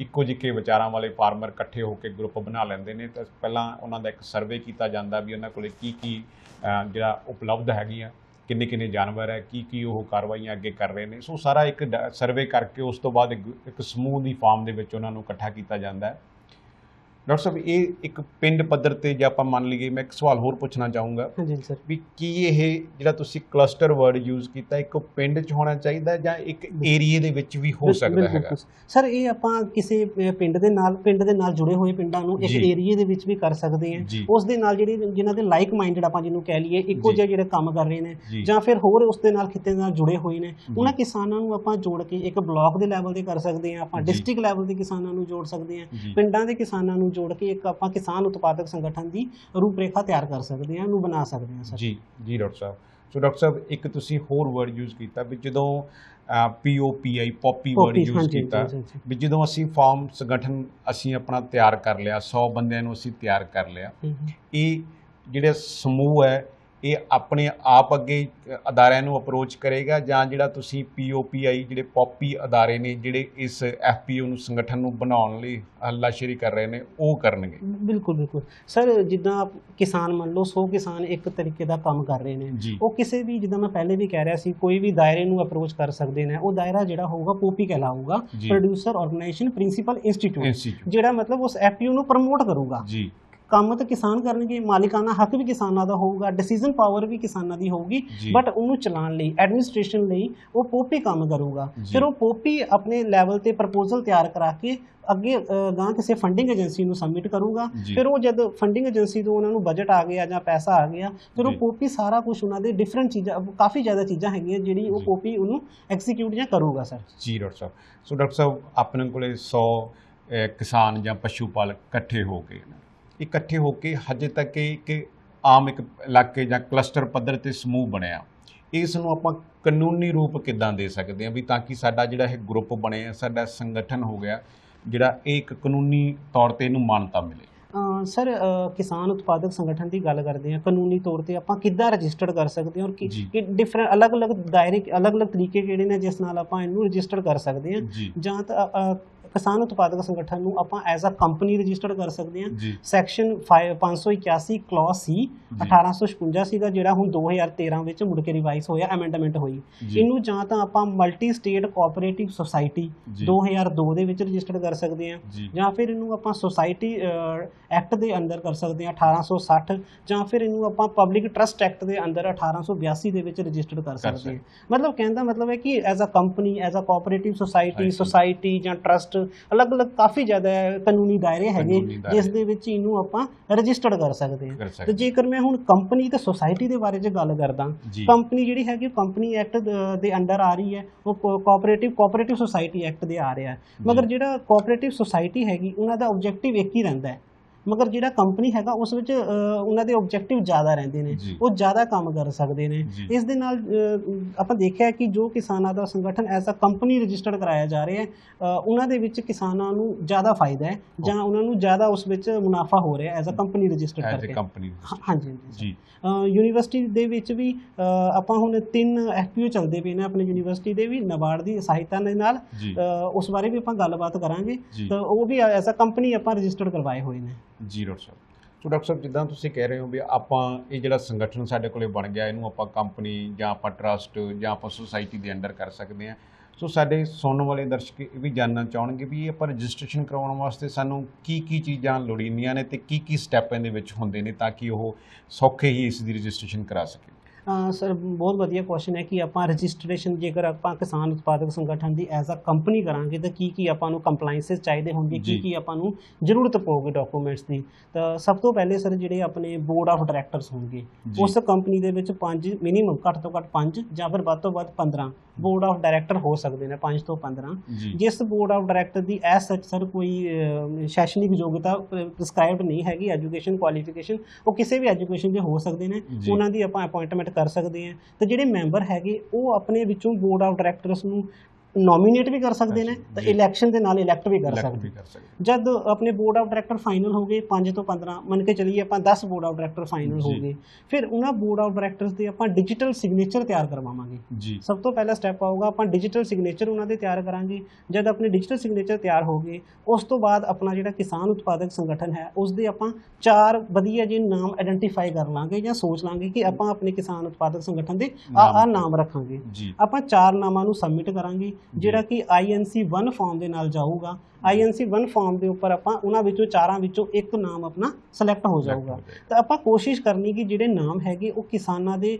ਇੱਕੋ ਜਿੱਕੇ ਵਿਚਾਰਾਂ ਵਾਲੇ ਫਾਰਮਰ ਇਕੱਠੇ ਹੋ ਕੇ ਗਰੁੱਪ ਬਣਾ ਲੈਂਦੇ ਨੇ ਤਾਂ ਪਹਿਲਾਂ ਉਹਨਾਂ ਦਾ ਇੱਕ ਸਰਵੇ ਕੀਤਾ ਜਾਂਦਾ ਵੀ ਉਹਨਾਂ ਕੋਲੇ ਕੀ ਕੀ ਜਿਹੜਾ ਉਪਲਬਧ ਹੈਗੀਆਂ। ਕਿੰਨੇ ਕਿੰਨੇ ਜਾਨਵਰ ਹੈ ਕੀ ਕੀ ਉਹ ਕਾਰਵਾਈਆਂ ਅੱਗੇ ਕਰ ਰਹੇ ਨੇ। ਸੋ ਸਾਰਾ ਇੱਕ ਸਰਵੇ ਕਰਕੇ ਉਸ ਤੋਂ ਬਾਅਦ ਇੱਕ ਸਮੂਹ ਦੀ ਫਾਰਮ ਦੇ ਵਿੱਚ ਉਹਨਾਂ ਨੂੰ ਇਕੱਠਾ ਕੀਤਾ ਜਾਂਦਾ ਹੈ। ਡਾਕਟਰ ਸਾਹਿਬ ਇਹ ਇੱਕ ਪਿੰਡ ਪੱਧਰ ਤੇ ਜੇ ਆਪਾਂ ਮੰਨ ਲਈਏ ਮੈਂ ਇੱਕ ਸਵਾਲ ਹੋਰ ਪੁੱਛਣਾ ਚਾਹੂੰਗਾ ਹਾਂਜੀ ਸਰ ਵੀ ਕੀ ਇਹ ਜਿਹੜਾ ਤੁਸੀਂ ਕਲਸਟਰ ਵਰਡ ਯੂਜ਼ ਕੀਤਾ ਇੱਕ ਪਿੰਡ 'ਚ ਹੋਣਾ ਚਾਹੀਦਾ ਜਾਂ ਇੱਕ ਏਰੀਏ ਦੇ ਵਿੱਚ ਵੀ ਹੋ ਸਕਦਾ ਹੈਗਾ। ਸਰ ਇਹ ਆਪਾਂ ਕਿਸੇ ਪਿੰਡ ਦੇ ਨਾਲ ਪਿੰਡ ਦੇ ਨਾਲ ਜੁੜੇ ਹੋਏ ਪਿੰਡਾਂ ਨੂੰ ਇੱਕ ਜੀ। ਏਰੀਏ ਦੇ ਵਿੱਚ ਵੀ ਕਰ ਸਕਦੇ ਹਾਂ ਉਸ ਦੇ ਨਾਲ ਜਿਹੜੀ ਜਿਨ੍ਹਾਂ ਦੇ ਲਾਈਕ ਮਾਈਂਡਡ ਆਪਾਂ ਜਿਹਨੂੰ ਕਹਿ ਲਈਏ ਇੱਕੋ। ਜਿਹੇ ਜਿਹੜੇ ਕੰਮ ਕਰ ਰਹੇ ਨੇ ਜੀ ਫਿਰ ਹੋਰ ਉਸ ਦੇ ਨਾਲ ਖਿੱਤੇ ਨਾਲ ਜੁੜੇ ਹੋਏ ਨੇ ਉਹਨਾਂ ਕਿਸਾਨਾਂ ਨੂੰ ਆਪਾਂ ਜੋੜ ਕੇ ਇੱਕ ਬਲਾਕ ਦੇ ਲੈਵਲ ਤੇ ਕਰ ਸਕਦੇ ਹਾਂ ਆਪਾਂ। ਡਿਸਟ੍ਰਿਕਟ ਲੈਵਲ ਦੇ ਕਿਸਾਨਾਂ ਨੂੰ ਜੋੜ ਸਕਦੇ ਹਾਂ ਪਿੰਡਾਂ ਦੇ ਕਿਸਾਨਾਂ ਨੂੰ ਜੋੜ ਕੇ ਇੱਕ ਆਪਾਂ ਕਿਸਾਨ ਉਤਪਾਦਕ ਸੰਗਠਨ ਦੀ ਰੂਪਰੇਖਾ ਤਿਆਰ ਕਰ ਸਕਦੇ ਹਾਂ ਇਹਨੂੰ ਬਣਾ ਸਕਦੇ ਹਾਂ ਸਰ ਜੀ ਜੀ ਡਾਕਟਰ ਸਾਹਿਬ ਸੋ ਡਾਕਟਰ ਸਾਹਿਬ ਇੱਕ ਤੁਸੀਂ ਹੋਰ ਵਰਡ ਯੂਜ਼ ਕੀਤਾ ਵੀ ਜਦੋਂ ਪੀਓਪੀਆਈ ਪੋਪੀ ਵਰਡ ਯੂਜ਼ ਕੀਤਾ। ਵੀ ਜਦੋਂ ਅਸੀਂ ਫਾਰਮ ਸੰਗਠਨ ਅਸੀਂ ਆਪਣਾ ਤਿਆਰ ਕਰ ਲਿਆ 100 ਬੰਦਿਆਂ ਨੂੰ ਅਸੀਂ ਤਿਆਰ ਕਰ ਲਿਆ। ਇਹ ਜਿਹੜੇ ਸਮੂਹ ਹੈ ਇਹ ਆਪਣੇ ਆਪ ਅੱਗੇ ਅਦਾਰਿਆਂ ਨੂੰ ਅਪਰੋਚ ਕਰੇਗਾ ਜਾਂ ਜਿਹੜਾ ਤੁਸੀਂ ਪੀਓਪੀਆਈ ਜਿਹੜੇ ਪੋਪੀ ਅਦਾਰੇ ਨੇ ਜਿਹੜੇ ਇਸ ਐਫਪੀਓ ਨੂੰ ਸੰਗਠਨ ਨੂੰ ਬਣਾਉਣ ਲਈ ਹੱਲਾਸ਼ੇਰੀ ਕਰ ਰਹੇ ਨੇ ਉਹ ਕਰਨਗੇ। ਬਿਲਕੁਲ ਬਿਲਕੁਲ। ਸਰ ਜਿੱਦਾਂ ਕਿਸਾਨ ਮੰਨ ਲਓ 100 ਕਿਸਾਨ ਇੱਕ ਤਰੀਕੇ ਦਾ ਕੰਮ ਕਰ ਰਹੇ ਨੇ। ਉਹ ਕਿਸੇ ਵੀ ਜਿੱਦਾਂ ਮੈਂ ਪਹਿਲੇ ਵੀ ਕਹਿ ਰਿਹਾ ਸੀ ਕੋਈ ਵੀ ਦਾਇਰੇ ਨੂੰ ਅਪਰੋਚ ਕਰ ਸਕਦੇ ਨੇ ਉਹ ਦਾਇਰਾ ਜਿਹੜਾ ਹੋਊਗਾ ਪੋਪੀ ਕਹਿਲਾਊਗਾ। ਪ੍ਰੋਡਿਊਸਰ ਆਰਗੇਨਾਈਜੇਸ਼ਨ ਪ੍ਰਿੰਸੀਪਲ ਇੰਸਟੀਚਿਊਟ ਜਿਹੜਾ ਮਤਲਬ ਉਸ ਐਫਪੀਯੂ ਨੂੰ ਪ੍ਰਮੋਟ ਕਰੂਗਾ। ਜੀ। ਕੰਮ ਤਾਂ ਕਿਸਾਨ ਕਰਨਗੇ ਮਾਲਿਕਾਨਾ ਹੱਕ ਵੀ ਕਿਸਾਨਾਂ ਦਾ ਹੋਊਗਾ ਡਿਸੀਜਨ ਪਾਵਰ ਵੀ ਕਿਸਾਨਾਂ ਦੀ ਹੋਊਗੀ। ਬਟ ਉਹਨੂੰ ਚਲਾਉਣ ਲਈ ਐਡਮਿਨਿਸਟ੍ਰੇਸ਼ਨ ਲਈ ਉਹ ਪੋਪੀ ਕੰਮ ਕਰੂਗਾ। ਫਿਰ ਉਹ ਪੋਪੀ ਆਪਣੇ ਲੈਵਲ ਤੇ ਪ੍ਰਪੋਜ਼ਲ ਤਿਆਰ ਕਰਾ ਕੇ ਅੱਗੇ ਗਾਂ ਕਿਸੇ ਫੰਡਿੰਗ ਏਜੰਸੀ ਨੂੰ ਸਬਮਿਟ ਕਰੂਗਾ। ਫਿਰ ਉਹ ਜਦ ਫੰਡਿੰਗ ਏਜੰਸੀ ਤੋਂ ਉਹਨਾਂ ਨੂੰ ਬਜਟ ਆ ਗਿਆ ਜਾਂ ਪੈਸਾ ਆ ਗਿਆ ਫਿਰ ਉਹ। ਪੋਪੀ ਸਾਰਾ ਕੁਝ ਉਹਨਾਂ ਦੇ ਡਿਫਰੈਂਟ ਚੀਜ਼ਾਂ ਕਾਫੀ ਜ਼ਿਆਦਾ ਚੀਜ਼ਾਂ ਹੈਗੀਆਂ ਜਿਹੜੀ ਉਹ। ਪੋਪੀ ਉਹਨੂੰ ਐਗਜ਼ੀਕਿਊਟ ਜਾਂ ਕਰੂਗਾ ਸਰ ਜੀ ਡਾਕਟਰ ਸਾਹਿਬ ਸੋ ਡਾਕਟਰ ਸਾਹਿਬ ਆਪਣੇ ਕੋਲੇ 100 ਅ, ਕਿਸਾਨ ਜਾਂ ਪਸ਼ੂ ਪਾਲਕ ਇਕੱਠੇ ਹੋ ਗਏ ਇਕੱਠੇ ਹੋ ਕੇ ਹਜੇ ਤੱਕ ਇੱਕ ਆਮ ਇੱਕ ਇਲਾਕੇ ਜਾਂ ਕਲਸਟਰ ਪੱਧਰ ਤੇ ਸਮੂਹ ਬਣਿਆ। ਇਸ ਨੂੰ ਆਪਾਂ ਕਾਨੂੰਨੀ ਰੂਪ ਕਿੱਦਾਂ ਦੇ ਸਕਦੇ ਹਾਂ? ਵੀ ਤਾਂ ਕਿ ਸਾਡਾ ਜਿਹੜਾ ਇਹ ਗਰੁੱਪ ਬਣਿਆ ਸਾਡਾ ਸੰਗਠਨ ਹੋ ਗਿਆ ਜਿਹੜਾ ਇਹ ਇੱਕ ਕਾਨੂੰਨੀ ਤੌਰ ਤੇ ਇਹਨੂੰ ਮਾਨਤਾ ਮਿਲੇ। ਸਰ ਕਿਸਾਨ ਉਤਪਾਦਕ ਸੰਗਠਨ ਦੀ ਗੱਲ ਕਰਦੇ ਹਾਂ। ਕਾਨੂੰਨੀ ਤੌਰ ਤੇ ਆਪਾਂ ਕਿੱਦਾਂ ਰਜਿਸਟਰਡ ਕਰ ਸਕਦੇ ਹਾਂ? ਔਰ ਕਿ ਡਿਫਰੈਂਟ ਅਲੱਗ-ਅਲੱਗ ਦਾਇਰੇ ਅਲੱਗ-ਅਲੱਗ ਤਰੀਕੇ ਕਿਹੜੇ ਨੇ ਜਿਸ ਨਾਲ ਆਪਾਂ ਇਹਨੂੰ ਰਜਿਸਟਰ ਕਰ ਸਕਦੇ ਹਾਂ? ਜੀ। ਤਾਂ ਕਿਸਾਨ ਉਤਪਾਦਕ ਸੰਗਠਨ ਨੂੰ ਆਪਾਂ ਐਜ਼ ਅ ਕੰਪਨੀ ਰਜਿਸਟਰਡ ਕਰ ਸਕਦੇ ਹਾਂ। ਸੈਕਸ਼ਨ 581 ਕਲੌਜ਼ ਸੀ 1856 ਸੀਗਾ ਜਿਹੜਾ ਹੁਣ 2013 ਵਿੱਚ ਮੁੜ ਕੇ ਰਿਵਾਈਜ਼ ਹੋਇਆ ਅਮੈਂਡਮੈਂਟ ਹੋਈ। ਇਹਨੂੰ ਜਾਂ ਤਾਂ ਆਪਾਂ ਮਲਟੀ ਸਟੇਟ ਕੋਆਪਰੇਟਿਵ ਸੁਸਾਇਟੀ ਜੀ 2002 ਦੇ ਵਿੱਚ ਰਜਿਸਟਰਡ ਕਰ ਸਕਦੇ ਹਾਂ। ਜੀ। ਫਿਰ ਇਹਨੂੰ ਆਪਾਂ ਸੁਸਾਇਟੀ ਐਕਟ ਦੇ ਅੰਦਰ ਕਰ ਸਕਦੇ ਹਾਂ 1860 ਜਾਂ ਫਿਰ ਇਹਨੂੰ ਆਪਾਂ ਪਬਲਿਕ ਟਰਸਟ ਐਕਟ ਦੇ ਅੰਦਰ 1882 ਦੇ ਵਿੱਚ ਰਜਿਸਟਰਡ ਕਰ ਸਕਦੇ ਹਾਂ। ਮਤਲਬ ਕਹਿਣ ਦਾ ਮਤਲਬ ਹੈ ਕਿ as a company as a cooperative society. Society ਜਾਂ ਟਰਸਟ ਅਲੱਗ-ਅਲੱਗ ਕਾਫੀ ਜ਼ਿਆਦਾ ਕਾਨੂੰਨੀ ਦਾਇਰੇ ਹੈਗੇ। ਜਿਸ ਦੇ ਵਿੱਚ ਇਹਨੂੰ ਆਪਾਂ ਰਜਿਸਟਰਡ ਕਰ ਸਕਦੇ ਹਾਂ। ਤੇ ਜੇਕਰ ਮੈਂ ਹੁਣ ਕੰਪਨੀ ਤੇ ਸੁਸਾਇਟੀ ਦੇ ਬਾਰੇ 'ਚ ਗੱਲ ਕਰਦਾ ਜੀ। ਕੰਪਨੀ ਜਿਹੜੀ ਹੈਗੀ ਕੰਪਨੀ ਐਕਟ ਦੇ ਅੰਡਰ ਆ ਰਹੀ ਹੈ ਉਹ ਕੋਆਪਰੇਟਿਵ ਕੋਆਪਰੇਟਿਵ ਸੁਸਾਇਟੀ ਐਕਟ ਦੇ ਆ ਰਿਹਾ ਮਗਰ ਜਿਹੜਾ ਕੋਆਪਰੇਟਿਵ ਸੁਸਾਇਟੀ ਹੈਗੀ ਉਹਨਾਂ ਦਾ ਆਬਜੈਕਟਿਵ ਇੱਕ ਹੀ ਰਹਿੰਦਾ ਹੈ। ਮਗਰ ਜਿਹੜਾ ਕੰਪਨੀ ਹੈਗਾ ਉਸ ਵਿੱਚ ਉਹਨਾਂ ਦੇ ਆਬਜੈਕਟਿਵ ਜ਼ਿਆਦਾ ਰਹਿੰਦੇ ਨੇ। ਉਹ ਜ਼ਿਆਦਾ ਕੰਮ ਕਰ ਸਕਦੇ ਨੇ। ਇਸ ਦੇ ਨਾਲ ਆਪਾਂ ਦੇਖਿਆ ਕਿ ਜੋ ਕਿਸਾਨਾਂ ਦਾ ਸੰਗਠਨ ਅ ਕੰਪਨੀ ਰਜਿਸਟਰਡ ਕਰਾਇਆ ਜਾ ਰਿਹਾ ਹੈ ਉਹਨਾਂ ਦੇ ਵਿੱਚ ਕਿਸਾਨਾਂ ਨੂੰ ਜ਼ਿਆਦਾ ਫਾਇਦਾ ਹੈ ਜਾਂ ਉਹਨਾਂ ਨੂੰ ਜ਼ਿਆਦਾ ਉਸ ਵਿੱਚ ਮੁਨਾਫਾ ਹੋ ਰਿਹਾ ਐਜ਼ ਅ ਕੰਪਨੀ ਰਜਿਸਟਰਡ ਕਰਕੇ। ਹਾਂਜੀ ਹਾਂਜੀ ਜੀ। ਯੂਨੀਵਰਸਿਟੀ ਦੇ ਵਿੱਚ ਵੀ ਆਪਾਂ ਹੁਣ ਤਿੰਨ ਐਫਪੀਓ ਚੱਲਦੇ ਪਏ ਨੇ ਆਪਣੀ ਯੂਨੀਵਰਸਿਟੀ ਦੇ ਵੀ ਨਬਾਰਡ ਦੀ ਸਹਾਇਤਾ ਦੇ ਨਾਲ। ਉਸ ਬਾਰੇ ਵੀ ਆਪਾਂ ਗੱਲਬਾਤ ਕਰਾਂਗੇ। ਤਾਂ ਉਹ ਵੀ ਐਜ਼ ਅ ਕੰਪਨੀ ਆਪਾਂ ਰਜਿਸਟਰਡ ਕਰਵਾਏ ਹੋਏ ਨੇ। ਜੀ ਡਾਕਟਰ ਸਾਹਿਬ ਸੋ ਡਾਕਟਰ ਸਾਹਿਬ ਜਿੱਦਾਂ ਤੁਸੀਂ ਕਹਿ ਰਹੇ ਹੋ ਵੀ ਆਪਾਂ ਇਹ ਜਿਹੜਾ ਸੰਗਠਨ ਸਾਡੇ ਕੋਲੇ ਬਣ ਗਿਆ, ਇਹਨੂੰ ਆਪਾਂ ਕੰਪਨੀ ਜਾਂ ਆਪਾਂ ਟਰਸਟ ਜਾਂ ਆਪਾਂ ਸੁਸਾਇਟੀ ਦੇ ਅੰਡਰ ਕਰ ਸਕਦੇ ਹਾਂ। ਸੋ ਸਾਡੇ ਸੁਣਨ ਵਾਲੇ ਦਰਸ਼ਕ ਇਹ ਵੀ ਜਾਣਨਾ ਚਾਹਣਗੇ ਵੀ ਇਹ ਆਪਾਂ ਰਜਿਸਟ੍ਰੇਸ਼ਨ ਕਰਵਾਉਣ ਵਾਸਤੇ ਸਾਨੂੰ ਕੀ ਕੀ ਚੀਜ਼ਾਂ ਲੋੜੀਂਦੀਆਂ ਨੇ ਤੇ ਕੀ ਕੀ ਸਟੈਪ ਇਹਦੇ ਵਿੱਚ ਹੁੰਦੇ ਨੇ ਤਾਂ ਕਿ ਉਹ ਸੌਖੇ ਹੀ ਇਸ ਦੀ ਰਜਿਸਟ੍ਰੇਸ਼ਨ ਕਰਾ ਸਕੇ ਸਰ ਬਹੁਤ ਵਧੀਆ ਕੁਐਸਚਨ ਹੈ ਕਿ ਆਪਾਂ ਰਜਿਸਟ੍ਰੇਸ਼ਨ ਜੇਕਰ ਆਪਾਂ ਕਿਸਾਨ ਉਤਪਾਦਕ ਸੰਗਠਨ ਦੀ ਐਜ਼ ਅ ਕੰਪਨੀ ਕਰਾਂਗੇ ਤਾਂ ਕੀ ਕੀ ਆਪਾਂ ਨੂੰ ਕੰਪਲਾਈਂਸਸ ਚਾਹੀਦੇ ਹੋਣਗੇ ਕੀ। ਕੀ ਆਪਾਂ ਨੂੰ ਜ਼ਰੂਰਤ ਪਊਗੀ ਡਾਕੂਮੈਂਟਸ ਦੀ। ਤਾਂ ਸਭ ਤੋਂ ਪਹਿਲੇ ਸਰ ਜਿਹੜੇ ਆਪਣੇ ਬੋਰਡ ਆਫ ਡਾਇਰੈਕਟਰਸ ਹੋਣਗੇ ਉਸ ਕੰਪਨੀ ਦੇ ਵਿੱਚ ਪੰਜ ਮਿਨੀਮਮ ਘੱਟ ਤੋਂ ਘੱਟ ਪੰਜ ਜਾਂ ਫਿਰ ਵੱਧ ਤੋਂ ਵੱਧ 15 ਬੋਰਡ ਆਫ ਡਾਇਰੈਕਟਰ ਹੋ ਸਕਦੇ ਨੇ ਪੰਜ ਤੋਂ 15 ਜੀ। ਜਿਸ ਬੋਰਡ ਆਫ ਡਾਇਰੈਕਟਰ ਦੀ ਐਸ ਸੱਚ ਸਰ ਕੋਈ ਅਹ, ਸ਼ੈਕਸ਼ਨਿਕ ਯੋਗਤਾ ਪ੍ਰਸਕ੍ਰਾਈਬਡ ਨਹੀਂ ਹੈਗੀ ਐਜੂਕੇਸ਼ਨ ਕੁਆਲੀਫਿਕੇਸ਼ਨ ਉਹ ਕਿਸੇ ਵੀ ਐਜੂਕੇਸ਼ਨ ਦੇ ਹੋ ਸਕਦੇ ਨੇ। ਉਹਨਾਂ ਦੀ ਆਪਾਂ ਅਪਾਇੰਟਮੈਂਟ ਕਰ ਸਕਦੇ ਹਾਂ ਤੇ ਜਿਹੜੇ ਮੈਂਬਰ ਹੈਗੇ ਉਹ ਆਪਣੇ ਵਿੱਚੋਂ ਬੋਰਡ ਆਫ ਡਾਇਰੈਕਟਰਸ ਨੂੰ ਨੋਮੀਨੇਟ ਵੀ ਕਰ ਸਕਦੇ ਨੇ ਤੇ। ਇਲੈਕਸ਼ਨ ਦੇ ਨਾਲ ਇਲੈਕਟ ਵੀ ਕਰ ਸਕਦੇ ਜਦ ਆਪਣੇ ਬੋਰਡ ਆਫ ਡਾਇਰੈਕਟਰ ਫਾਈਨਲ ਹੋ ਗਏ 5 ਤੋਂ 15 ਮੰਨ ਕੇ ਚੱਲੀਏ ਆਪਾਂ 10 ਬੋਰਡ ਆਫ ਡਾਇਰੈਕਟਰ ਫਾਈਨਲ ਹੋ। ਗਏ ਫਿਰ ਉਹਨਾਂ ਬੋਰਡ ਆਫ ਡਾਇਰੈਕਟਰਸ ਦੇ ਆਪਾਂ ਡਿਜੀਟਲ ਸਿਗਨੇਚਰ ਤਿਆਰ ਕਰਵਾਵਾਂਗੇ। ਸਭ ਤੋਂ ਪਹਿਲਾ ਸਟੈਪ ਆਊਗਾ ਆਪਾਂ ਡਿਜੀਟਲ ਸਿਗਨੇਚਰ ਉਹਨਾਂ ਦੇ ਤਿਆਰ ਕਰਾਂਗੇ। ਜਦ ਆਪਣੇ ਡਿਜੀਟਲ ਸਿਗਨੇਚਰ ਤਿਆਰ ਹੋ ਗਏ ਉਸ ਤੋਂ ਬਾਅਦ ਆਪਣਾ ਜਿਹੜਾ ਕਿਸਾਨ ਉਤਪਾਦਕ ਸੰਗਠਨ ਹੈ ਉਸ ਦੇ ਆਪਾਂ ਚਾਰ ਵਧੀਆ ਜਿਹੇ ਨਾਮ ਆਇਡੈਂਟੀਫਾਈ ਕਰ ਲਾਂਗੇ ਜਾਂ ਸੋਚ ਲਾਂਗੇ ਕਿ ਆਪਾਂ ਆਪਣੇ ਕਿਸਾਨ ਉਤਪਾਦਕ ਸੰਗਠਨ ਦੇ ਆ ਆ ਨਾਮ ਰੱਖਾਂਗੇ। ਆਪਾਂ ਚਾਰ ਨਾਮਾਂ ਨੂੰ ਸਬਮਿਟ ਕਰਾਂਗੇ। ਜਿਹੜਾ ਕਿ ਆਈਐਨਸੀ 1 ਫਾਰਮ ਦੇ ਨਾਲ ਜਾਊਗਾ। ਆਈਐਨਸੀ 1 ਫਾਰਮ ਦੇ ਉੱਪਰ ਆਪਾਂ ਉਹਨਾਂ ਵਿੱਚੋਂ ਚਾਰਾਂ ਵਿੱਚੋਂ ਇੱਕ ਨਾਮ ਆਪਣਾ ਸਿਲੈਕਟ ਹੋ ਜਾਊਗਾ। ਤਾਂ ਆਪਾਂ ਕੋਸ਼ਿਸ਼ ਕਰਨੀ ਕਿ ਜਿਹੜੇ ਨਾਮ ਹੈਗੇ ਉਹ ਕਿਸਾਨਾਂ ਦੇ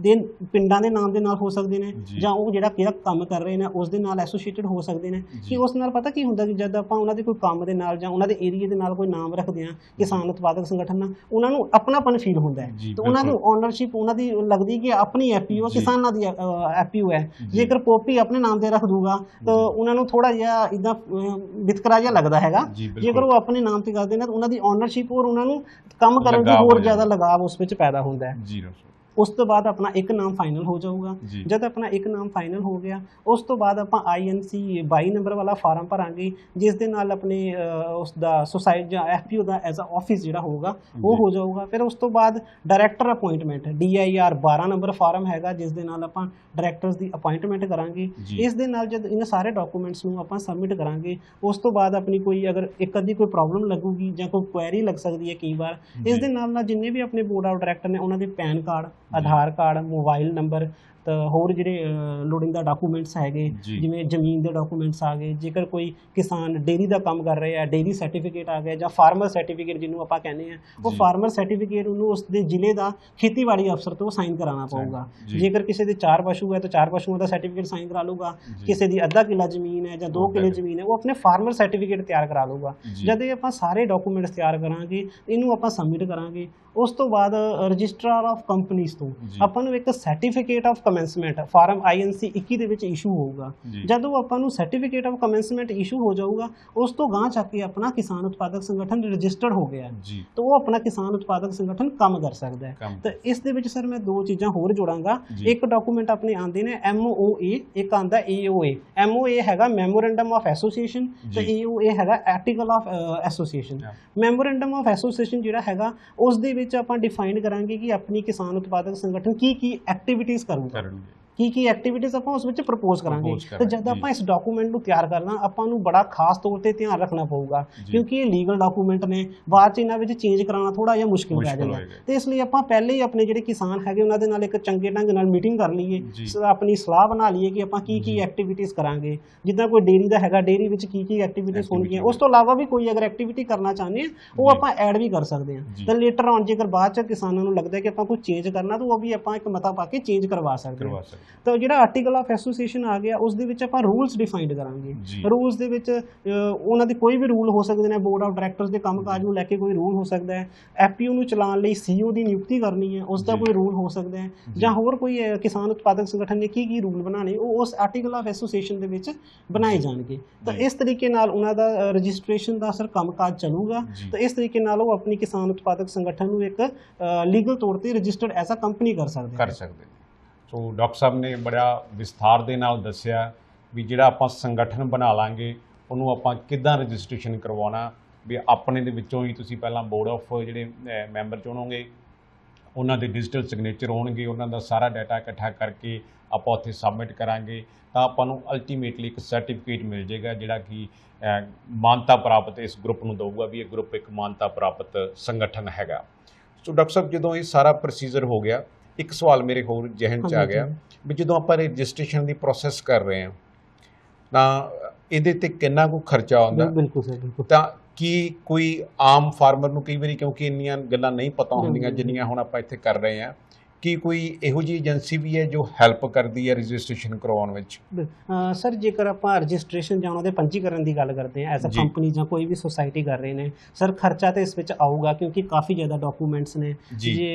ਦੇ ਪਿੰਡਾਂ ਦੇ ਨਾਮ ਦੇ ਨਾਲ ਹੋ ਸਕਦੇ ਨੇ ਜੀ। ਉਹ ਜਿਹੜਾ ਕਿਹੜਾ ਕੰਮ ਕਰ ਰਹੇ ਨੇ ਉਸ ਦੇ ਨਾਲ ਐਸੋਸੀਏਟਡ ਹੋ ਸਕਦੇ ਨੇ। ਕਿ ਉਸ ਨਾਲ ਪਤਾ ਕੀ ਹੁੰਦਾ ਕਿ ਜਦ ਆਪਾਂ ਉਹਨਾਂ ਦੇ ਕੋਈ ਕੰਮ ਦੇ ਨਾਲ ਜਾਂ ਉਹਨਾਂ ਦੇ ਏਰੀਆ ਦੇ ਨਾਲ ਕੋਈ ਨਾਮ ਰੱਖਦੇ ਆ ਕਿਸਾਨ ਉਤਪਾਦਕ ਸੰਗਠਨ ਨਾਲ ਉਹਨਾਂ ਨੂੰ ਆਪਣਾਪਨ ਫੀਲ ਹੁੰਦਾ ਹੈ ਤੇ ਉਹਨਾਂ ਨੂੰ ਬਿਲਕੁਲ। ਓਨਰਸ਼ਿਪ ਉਹਨਾਂ ਦੀ ਲੱਗਦੀ ਕਿ ਆਪਣੀ ਐਪੀਓ। ਕਿਸਾਨਾਂ ਦੀ ਐਪੀਓ ਹੈ। ਜੇਕਰ ਪੋਪੀ ਆਪਣੇ ਨਾਮ ਤੇ ਰੱਖ ਦੂਗਾ ਤਾਂ। ਉਹਨਾਂ ਨੂੰ ਥੋੜਾ ਜਿਹਾ ਇਦਾਂ ਵਿਤਕਰਾ ਜਿਹਾ ਲੱਗਦਾ ਹੈਗਾ ਜੇਕਰ ਉਹ ਆਪਣੇ ਨਾਮ ਤੇ ਕਰਦੇ ਨੇ ਤਾਂ ਉਹਨਾਂ ਦੀ ਓਨਰਸ਼ਿਪ ਔਰ ਉਹਨਾਂ ਨੂੰ ਕੰਮ ਕਰਨ ਦੀ ਹੋਰ। ਜ਼ਿਆਦਾ ਲਗਾਵ ਉਸ ਵਿੱਚ ਪੈਦਾ ਹੁੰਦਾ ਹੈ ਜੀ ਉਸ ਤੋਂ ਬਾਅਦ ਆਪਣਾ ਇੱਕ ਨਾਮ ਫਾਈਨਲ ਹੋ ਜਾਊਗਾ ਜਦ ਆਪਣਾ ਇੱਕ ਨਾਮ ਫਾਈਨਲ ਹੋ ਗਿਆ ਉਸ ਤੋਂ ਬਾਅਦ ਆਪਾਂ ਆਈਐਨਸੀ 22 ਨੰਬਰ ਵਾਲਾ ਫਾਰਮ ਭਰਾਂਗੇ ਜਿਸ ਦੇ ਨਾਲ ਆਪਣੇ ਉਸ ਦਾ ਸੁਸਾਇਟੀ ਜਾਂ ਐਫਪੀਓ ਦਾ ਐਜ਼ ਅ ਆਫਿਸ ਜਿਹੜਾ ਹੋਊਗਾ ਉਹ। ਹੋ ਜਾਊਗਾ ਫਿਰ ਉਸ ਤੋਂ ਬਾਅਦ director appointment DIR 12 number form ਹੈਗਾ ਜਿਸ ਦੇ ਨਾਲ ਆਪਾਂ ਡਾਇਰੈਕਟਰਸ ਦੀ ਅਪਾਇੰਟਮੈਂਟ ਕਰਾਂਗੇ। ਇਸ ਦੇ ਨਾਲ ਜਦ ਇਹਨਾਂ ਸਾਰੇ ਡਾਕੂਮੈਂਟਸ ਨੂੰ ਆਪਾਂ ਸਬਮਿਟ ਕਰਾਂਗੇ ਉਸ ਤੋਂ ਬਾਅਦ ਆਪਣੀ ਕੋਈ ਅਗਰ ਇੱਕ ਅੱਧੀ ਕੋਈ ਪ੍ਰੋਬਲਮ ਲੱਗੂਗੀ ਜਾਂ ਕੋਈ ਕੁਐਰੀ ਲੱਗ ਸਕਦੀ ਹੈ ਕਈ ਵਾਰ ਇਸ। ਦੇ ਨਾਲ ਨਾਲ ਜਿੰਨੇ ਵੀ ਆਪਣੇ ਬੋਰਡ ਆਫ ਡਾਇਰੈਕਟਰ ਨੇ ਉਹਨਾਂ ਦੇ PAN card Aadhaar card mobile number ਤਾਂ ਹੋਰ ਜਿਹੜੇ ਲੋੜੀਂਦਾ ਡਾਕੂਮੈਂਟਸ ਹੈਗੇ। ਜਿਵੇਂ ਜ਼ਮੀਨ ਦੇ ਡਾਕੂਮੈਂਟਸ ਆ ਗਏ ਜੇਕਰ ਕੋਈ ਕਿਸਾਨ ਡੇਰੀ ਦਾ ਕੰਮ ਕਰ ਰਿਹਾ ਹੈ ਡੇਰੀ ਸਰਟੀਫਿਕੇਟ ਆ ਗਿਆ ਜਾਂ ਫਾਰਮਰ ਸਰਟੀਫਿਕੇਟ ਜਿਹਨੂੰ ਆਪਾਂ ਕਹਿੰਦੇ ਆ ਉਹ। ਫਾਰਮਰ ਸਰਟੀਫਿਕੇਟ ਉਹਨੂੰ ਉਸ ਦੇ ਜ਼ਿਲ੍ਹੇ ਦਾ ਖੇਤੀਬਾੜੀ ਅਫਸਰ ਤੋਂ ਸਾਈਨ ਕਰਾਉਣਾ ਪਊਗਾ। ਜੇਕਰ ਕਿਸੇ ਦੇ ਚਾਰ ਪਸ਼ੂ ਹੈ ਤਾਂ ਚਾਰ ਪਸ਼ੂਆਂ ਦਾ ਸਰਟੀਫਿਕੇਟ ਸਾਈਨ ਕਰਾ ਲੂਗਾ ਜੀ। ਕਿਸੇ ਦੀ ਅੱਧਾ ਕਿੱਲਾ ਜ਼ਮੀਨ ਹੈ ਜਾਂ 2 ਦੋ ਕਿੱਲੇ। ਜ਼ਮੀਨ ਹੈ ਉਹ ਆਪਣੇ ਫਾਰਮਰ ਸਰਟੀਫਿਕੇਟ ਤਿਆਰ ਕਰਾ ਲੂਗਾ ਜੀ। ਜਦ ਇਹ ਆਪਾਂ ਸਾਰੇ ਡਾਕੂਮੈਂਟਸ ਤਿਆਰ ਕਰਾਂਗੇ ਇਹਨੂੰ ਆਪਾਂ ਸਬਮਿਟ ਕਰਾਂਗੇ ਉਸ ਤੋਂ ਬਾਅਦ ਰਜਿਸਟਰਾਰ ਆਫ ਕੰਪਨੀਆਂ ਤੋਂ। ਆਪਾਂ ਨੂੰ ਇੱਕ certificate of commencement form INC 21 ਦੇ ਵਿੱਚ ਇਸ਼ੂ ਹੋਊਗਾ। ਜਦੋਂ ਆਪਾਂ ਨੂੰ ਸਰਟੀਫਿਕੇਟ ਆਫ ਕਮੈਂਸਮੈਂਟ ਇਸ਼ੂ ਹੋ ਜਾਊਗਾ ਉਸ ਤੋਂ ਗਾਂਹ ਚੱਕ ਕੇ ਆਪਣਾ ਕਿਸਾਨ ਉਤਪਾਦਕ ਸੰਗਠਨ ਰਜਿਸਟਰਡ ਹੋ ਗਿਆ। ਤਾਂ ਉਹ ਆਪਣਾ ਕਿਸਾਨ ਉਤਪਾਦਕ ਸੰਗਠਨ ਕੰਮ ਕਰ ਸਕਦਾ ਹੈ। ਤਾਂ ਇਸ ਦੇ ਵਿੱਚ ਸਰ ਮੈਂ ਦੋ ਚੀਜ਼ਾਂ ਹੋਰ ਜੋੜਾਂਗਾ। ਇੱਕ ਡਾਕੂਮੈਂਟ ਆਪਣੇ ਆਉਂਦੇ ਨੇ MOA ਇੱਕ ਆਂਦਾ AOA MOA ਹੈਗਾ ਮੈਮੋਰੈਂਡਮ ਆਫ ਐਸੋਸੀਏਸ਼ਨ ਤੇ ਜੀ। AOA ਹੈਗਾ article of association. Memorandum of association ਜਿਹੜਾ ਹੈਗਾ ਉਸ ਦੇ ਵਿੱਚ ਆਪਾਂ ਡਿਫਾਈਨ ਕਰਾਂਗੇ ਕਿ ਆਪਣੀ ਕਿਸਾਨ ਉਤਪਾਦਕ ਸੰਗਠਨ ਕੀ ਕੀ ਐਕਟੀਵਿਟੀਜ਼ ਕਰੂਗਾ। ਕਰਨਗੇ ਕੀ ਕੀ ਐਕਟੀਵਿਟੀਜ਼ ਆਪਾਂ ਉਸ ਵਿੱਚ ਪ੍ਰਪੋਜ਼ ਕਰਾਂਗੇ ਤੇ ਜਦ। ਆਪਾਂ ਇਸ ਡਾਕੂਮੈਂਟ ਨੂੰ ਤਿਆਰ ਕਰਨਾ ਆਪਾਂ ਨੂੰ ਬੜਾ ਖਾਸ ਤੌਰ ਤੇ ਧਿਆਨ ਰੱਖਣਾ ਪਊਗਾ। ਕਿਉਂਕਿ ਇਹ ਲੀਗਲ ਡਾਕੂਮੈਂਟ ਨੇ ਬਾਅਦ ਚ ਇਹਨਾਂ ਵਿੱਚ ਚੇਂਜ ਕਰਾਉਣਾ ਥੋੜਾ ਜਿਹਾ ਮੁਸ਼ਕਿਲ ਪੈ ਜਾਂਦਾ। ਤੇ ਇਸ ਲਈ ਆਪਾਂ ਪਹਿਲੇ ਹੀ ਆਪਣੇ ਜਿਹੜੇ ਕਿਸਾਨ ਹੈਗੇ ਉਹਨਾਂ ਦੇ ਨਾਲ ਇੱਕ ਚੰਗੇ ਢੰਗ ਨਾਲ ਮੀਟਿੰਗ ਕਰ ਲਈਏ ਆਪਣੀ ਸਲਾਹ ਬਣਾ ਲਈਏ ਕਿ ਆਪਾਂ ਕੀ ਕੀ। ਐਕਟੀਵਿਟੀਜ਼ ਕਰਾਂਗੇ ਜਿੱਦਾਂ ਕੋਈ ਡੇਰੀ ਦਾ ਹੈਗਾ ਡੇਰੀ ਵਿੱਚ ਕੀ ਕੀ ਐਕਟੀਵਿਟੀਜ਼ ਹੋਣਗੀਆਂ ਉਸ ਤੋਂ ਇਲਾਵਾ ਵੀ ਕੋਈ ਅਗਰ ਐਕਟੀਵਿਟੀ ਕਰਨਾ ਚਾਹੁੰਦੇ ਆ ਉਹ। ਆਪਾਂ ਐਡ ਵੀ ਕਰ ਸਕਦੇ ਹਾਂ ਜੀ। ਤਾਂ ਲੇਟਰ ਔਨ ਜੇਕਰ ਬਾਅਦ ਚ ਕਿਸਾਨਾਂ ਨੂੰ ਲੱਗਦਾ ਕਿ ਆਪਾਂ ਕੋਈ ਚੇਂਜ ਕਰਨਾ ਤਾਂ ਉਹ ਵੀ ਆਪਾਂ ਇੱਕ ਮਤਾ ਪਾ ਕੇ ਚੇਂਜ ਕਰਵਾ ਸਕਦੇ ਸਕਦੇ ਤਾਂ ਜਿਹੜਾ ਆਰਟੀਕਲ ਆਫ ਐਸੋਸੀਏਸ਼ਨ ਆ ਗਿਆ ਉਸ ਦੇ ਵਿੱਚ ਆਪਾਂ ਰੂਲਸ ਡਿਫਾਈਨਡ ਕਰਾਂਗੇ। ਰੂਲਸ ਦੇ ਵਿੱਚ ਉਹਨਾਂ ਦੇ ਕੋਈ ਵੀ ਰੂਲ ਹੋ ਸਕਦੇ ਨੇ ਬੋਰਡ ਆਫ ਡਾਇਰੈਕਟਰਸ ਦੇ ਕੰਮਕਾਜ ਨੂੰ ਲੈ ਕੇ ਕੋਈ ਰੂਲ ਹੋ ਸਕਦਾ ਹੈ ਐਪੀਓ ਨੂੰ ਚਲਾਉਣ ਲਈ ਸੀਈਓ ਦੀ ਨਿਯੁਕਤੀ ਕਰਨੀ ਹੈ ਉਸ ਦਾ। ਕੋਈ ਰੂਲ ਹੋ ਸਕਦਾ ਹੈ ਜੀ। ਹੋਰ ਕੋਈ ਕਿਸਾਨ ਉਤਪਾਦਕ ਸੰਗਠਨ ਨੇ ਕੀ ਕੀ ਰੂਲ ਬਣਾਣੇ ਉਹ ਉਸ ਆਰਟੀਕਲ ਆਫ ਐਸੋਸੀਏਸ਼ਨ ਦੇ ਵਿੱਚ ਬਣਾਏ ਜਾਣਗੇ ਤਾਂ। ਇਸ ਤਰੀਕੇ ਨਾਲ ਉਹਨਾਂ ਦਾ ਰਜਿਸਟ੍ਰੇਸ਼ਨ ਦਾ ਸਰ ਕੰਮਕਾਜ ਚੱਲੂਗਾ। ਤਾਂ ਇਸ ਤਰੀਕੇ ਨਾਲ ਉਹ ਆਪਣੀ ਕਿਸਾਨ ਉਤਪਾਦਕ ਸੰਗਠਨ ਨੂੰ ਇੱਕ ਲੀਗਲ ਤੌਰ ਤੇ ਰਜਿਸਟਰਡ ਐਜ਼ ਅ ਕੰਪਨੀ ਕਰ ਸਕਦੇ ਕਰ ਸਕਦੇ ਸੋ ਡਾਕਟਰ ਸਾਹਿਬ ਨੇ ਬੜਾ ਵਿਸਥਾਰ ਦੇ ਨਾਲ ਦੱਸਿਆ ਵੀ ਜਿਹੜਾ ਆਪਾਂ ਸੰਗਠਨ ਬਣਾ ਲਾਂਗੇ, ਉਹਨੂੰ ਆਪਾਂ ਕਿੱਦਾਂ ਰਜਿਸਟ੍ਰੇਸ਼ਨ ਕਰਵਾਉਣਾ, ਵੀ ਆਪਣੇ ਦੇ ਵਿੱਚੋਂ ਹੀ ਤੁਸੀਂ ਪਹਿਲਾਂ ਬੋਰਡ ਆਫ ਜਿਹੜੇ ਮੈਂਬਰ ਚੁਣੋਗੇ, ਉਹਨਾਂ ਦੇ ਡਿਜੀਟਲ ਸਿਗਨੇਚਰ ਹੋਣਗੇ, ਉਹਨਾਂ ਦਾ ਸਾਰਾ ਡਾਟਾ ਇਕੱਠਾ ਕਰਕੇ ਆਪਾਂ ਉੱਥੇ ਸਬਮਿਟ ਕਰਾਂਗੇ, ਤਾਂ ਆਪਾਂ ਨੂੰ ਅਲਟੀਮੇਟਲੀ ਇੱਕ ਸਰਟੀਫਿਕੇਟ ਮਿਲ ਜਾਏਗਾ, ਜਿਹੜਾ ਕਿ ਮਾਨਤਾ ਪ੍ਰਾਪਤ ਇਸ ਗਰੁੱਪ ਨੂੰ ਦਊਗਾ ਵੀ ਇਹ ਗਰੁੱਪ ਇੱਕ ਮਾਨਤਾ ਪ੍ਰਾਪਤ ਸੰਗਠਨ ਹੈਗਾ। ਸੋ ਡਾਕਟਰ ਸਾਹਿਬ, ਜਦੋਂ ਇਹ ਸਾਰਾ ਪ੍ਰੋਸੀਜਰ ਹੋ ਗਿਆ ਇੱਕ ਸਵਾਲ ਮੇਰੇ ਹੋਰ ਜ਼ਿਹਨ 'ਚ ਆ ਗਿਆ ਵੀ ਜਦੋਂ ਆਪਾਂ ਰਜਿਸਟ੍ਰੇਸ਼ਨ ਦੀ ਪ੍ਰੋਸੈਸ ਕਰ ਰਹੇ ਹਾਂ ਤਾਂ ਇਹਦੇ ਤੇ ਕਿੰਨਾ ਕੁ ਖਰਚਾ ਆਉਂਦਾ? ਬਿਲਕੁਲ ਸਰ ਬਿਲਕੁਲ। ਤਾਂ ਕੀ ਕੋਈ ਆਮ ਫਾਰਮਰ ਨੂੰ ਕਈ ਵਾਰੀ ਕਿਉਂਕਿ ਇੰਨੀਆਂ ਗੱਲਾਂ ਨਹੀਂ ਪਤਾ ਹੁੰਦੀਆਂ। ਜਿੰਨੀਆਂ ਹੁਣ ਆਪਾਂ ਇੱਥੇ ਕਰ ਰਹੇ ਹਾਂ ਕੀ ਕੋਈ ਇਹੋ ਜੀ ਏਜੰਸੀ ਵੀ ਹੈ ਜੋ ਹੈਲਪ ਕਰਦੀ ਹੈ ਰਜਿਸਟ੍ਰੇਸ਼ਨ ਕਰਵਾਉਣ ਵਿੱਚ? ਸਰ ਜੇਕਰ ਆਪਾਂ ਰਜਿਸਟ੍ਰੇਸ਼ਨ ਜਾਂ ਉਹਨਾਂ ਪੰਜੀਕਰਨ ਦੀ ਗੱਲ ਕਰਦੇ ਹਾਂ ਐਸ ਕੰਪਨੀ ਜਾਂ। ਕੋਈ ਵੀ ਸੁਸਾਇਟੀ ਕਰ ਰਹੇ ਨੇ ਸਰ ਖਰਚਾ ਤੇ ਇਸ ਵਿੱਚ ਆਊਗਾ ਕਿਉਂਕਿ ਕਾਫੀ ਜ਼ਿਆਦਾ ਡਾਕੂਮੈਂਟਸ ਨੇ। ਜੇ।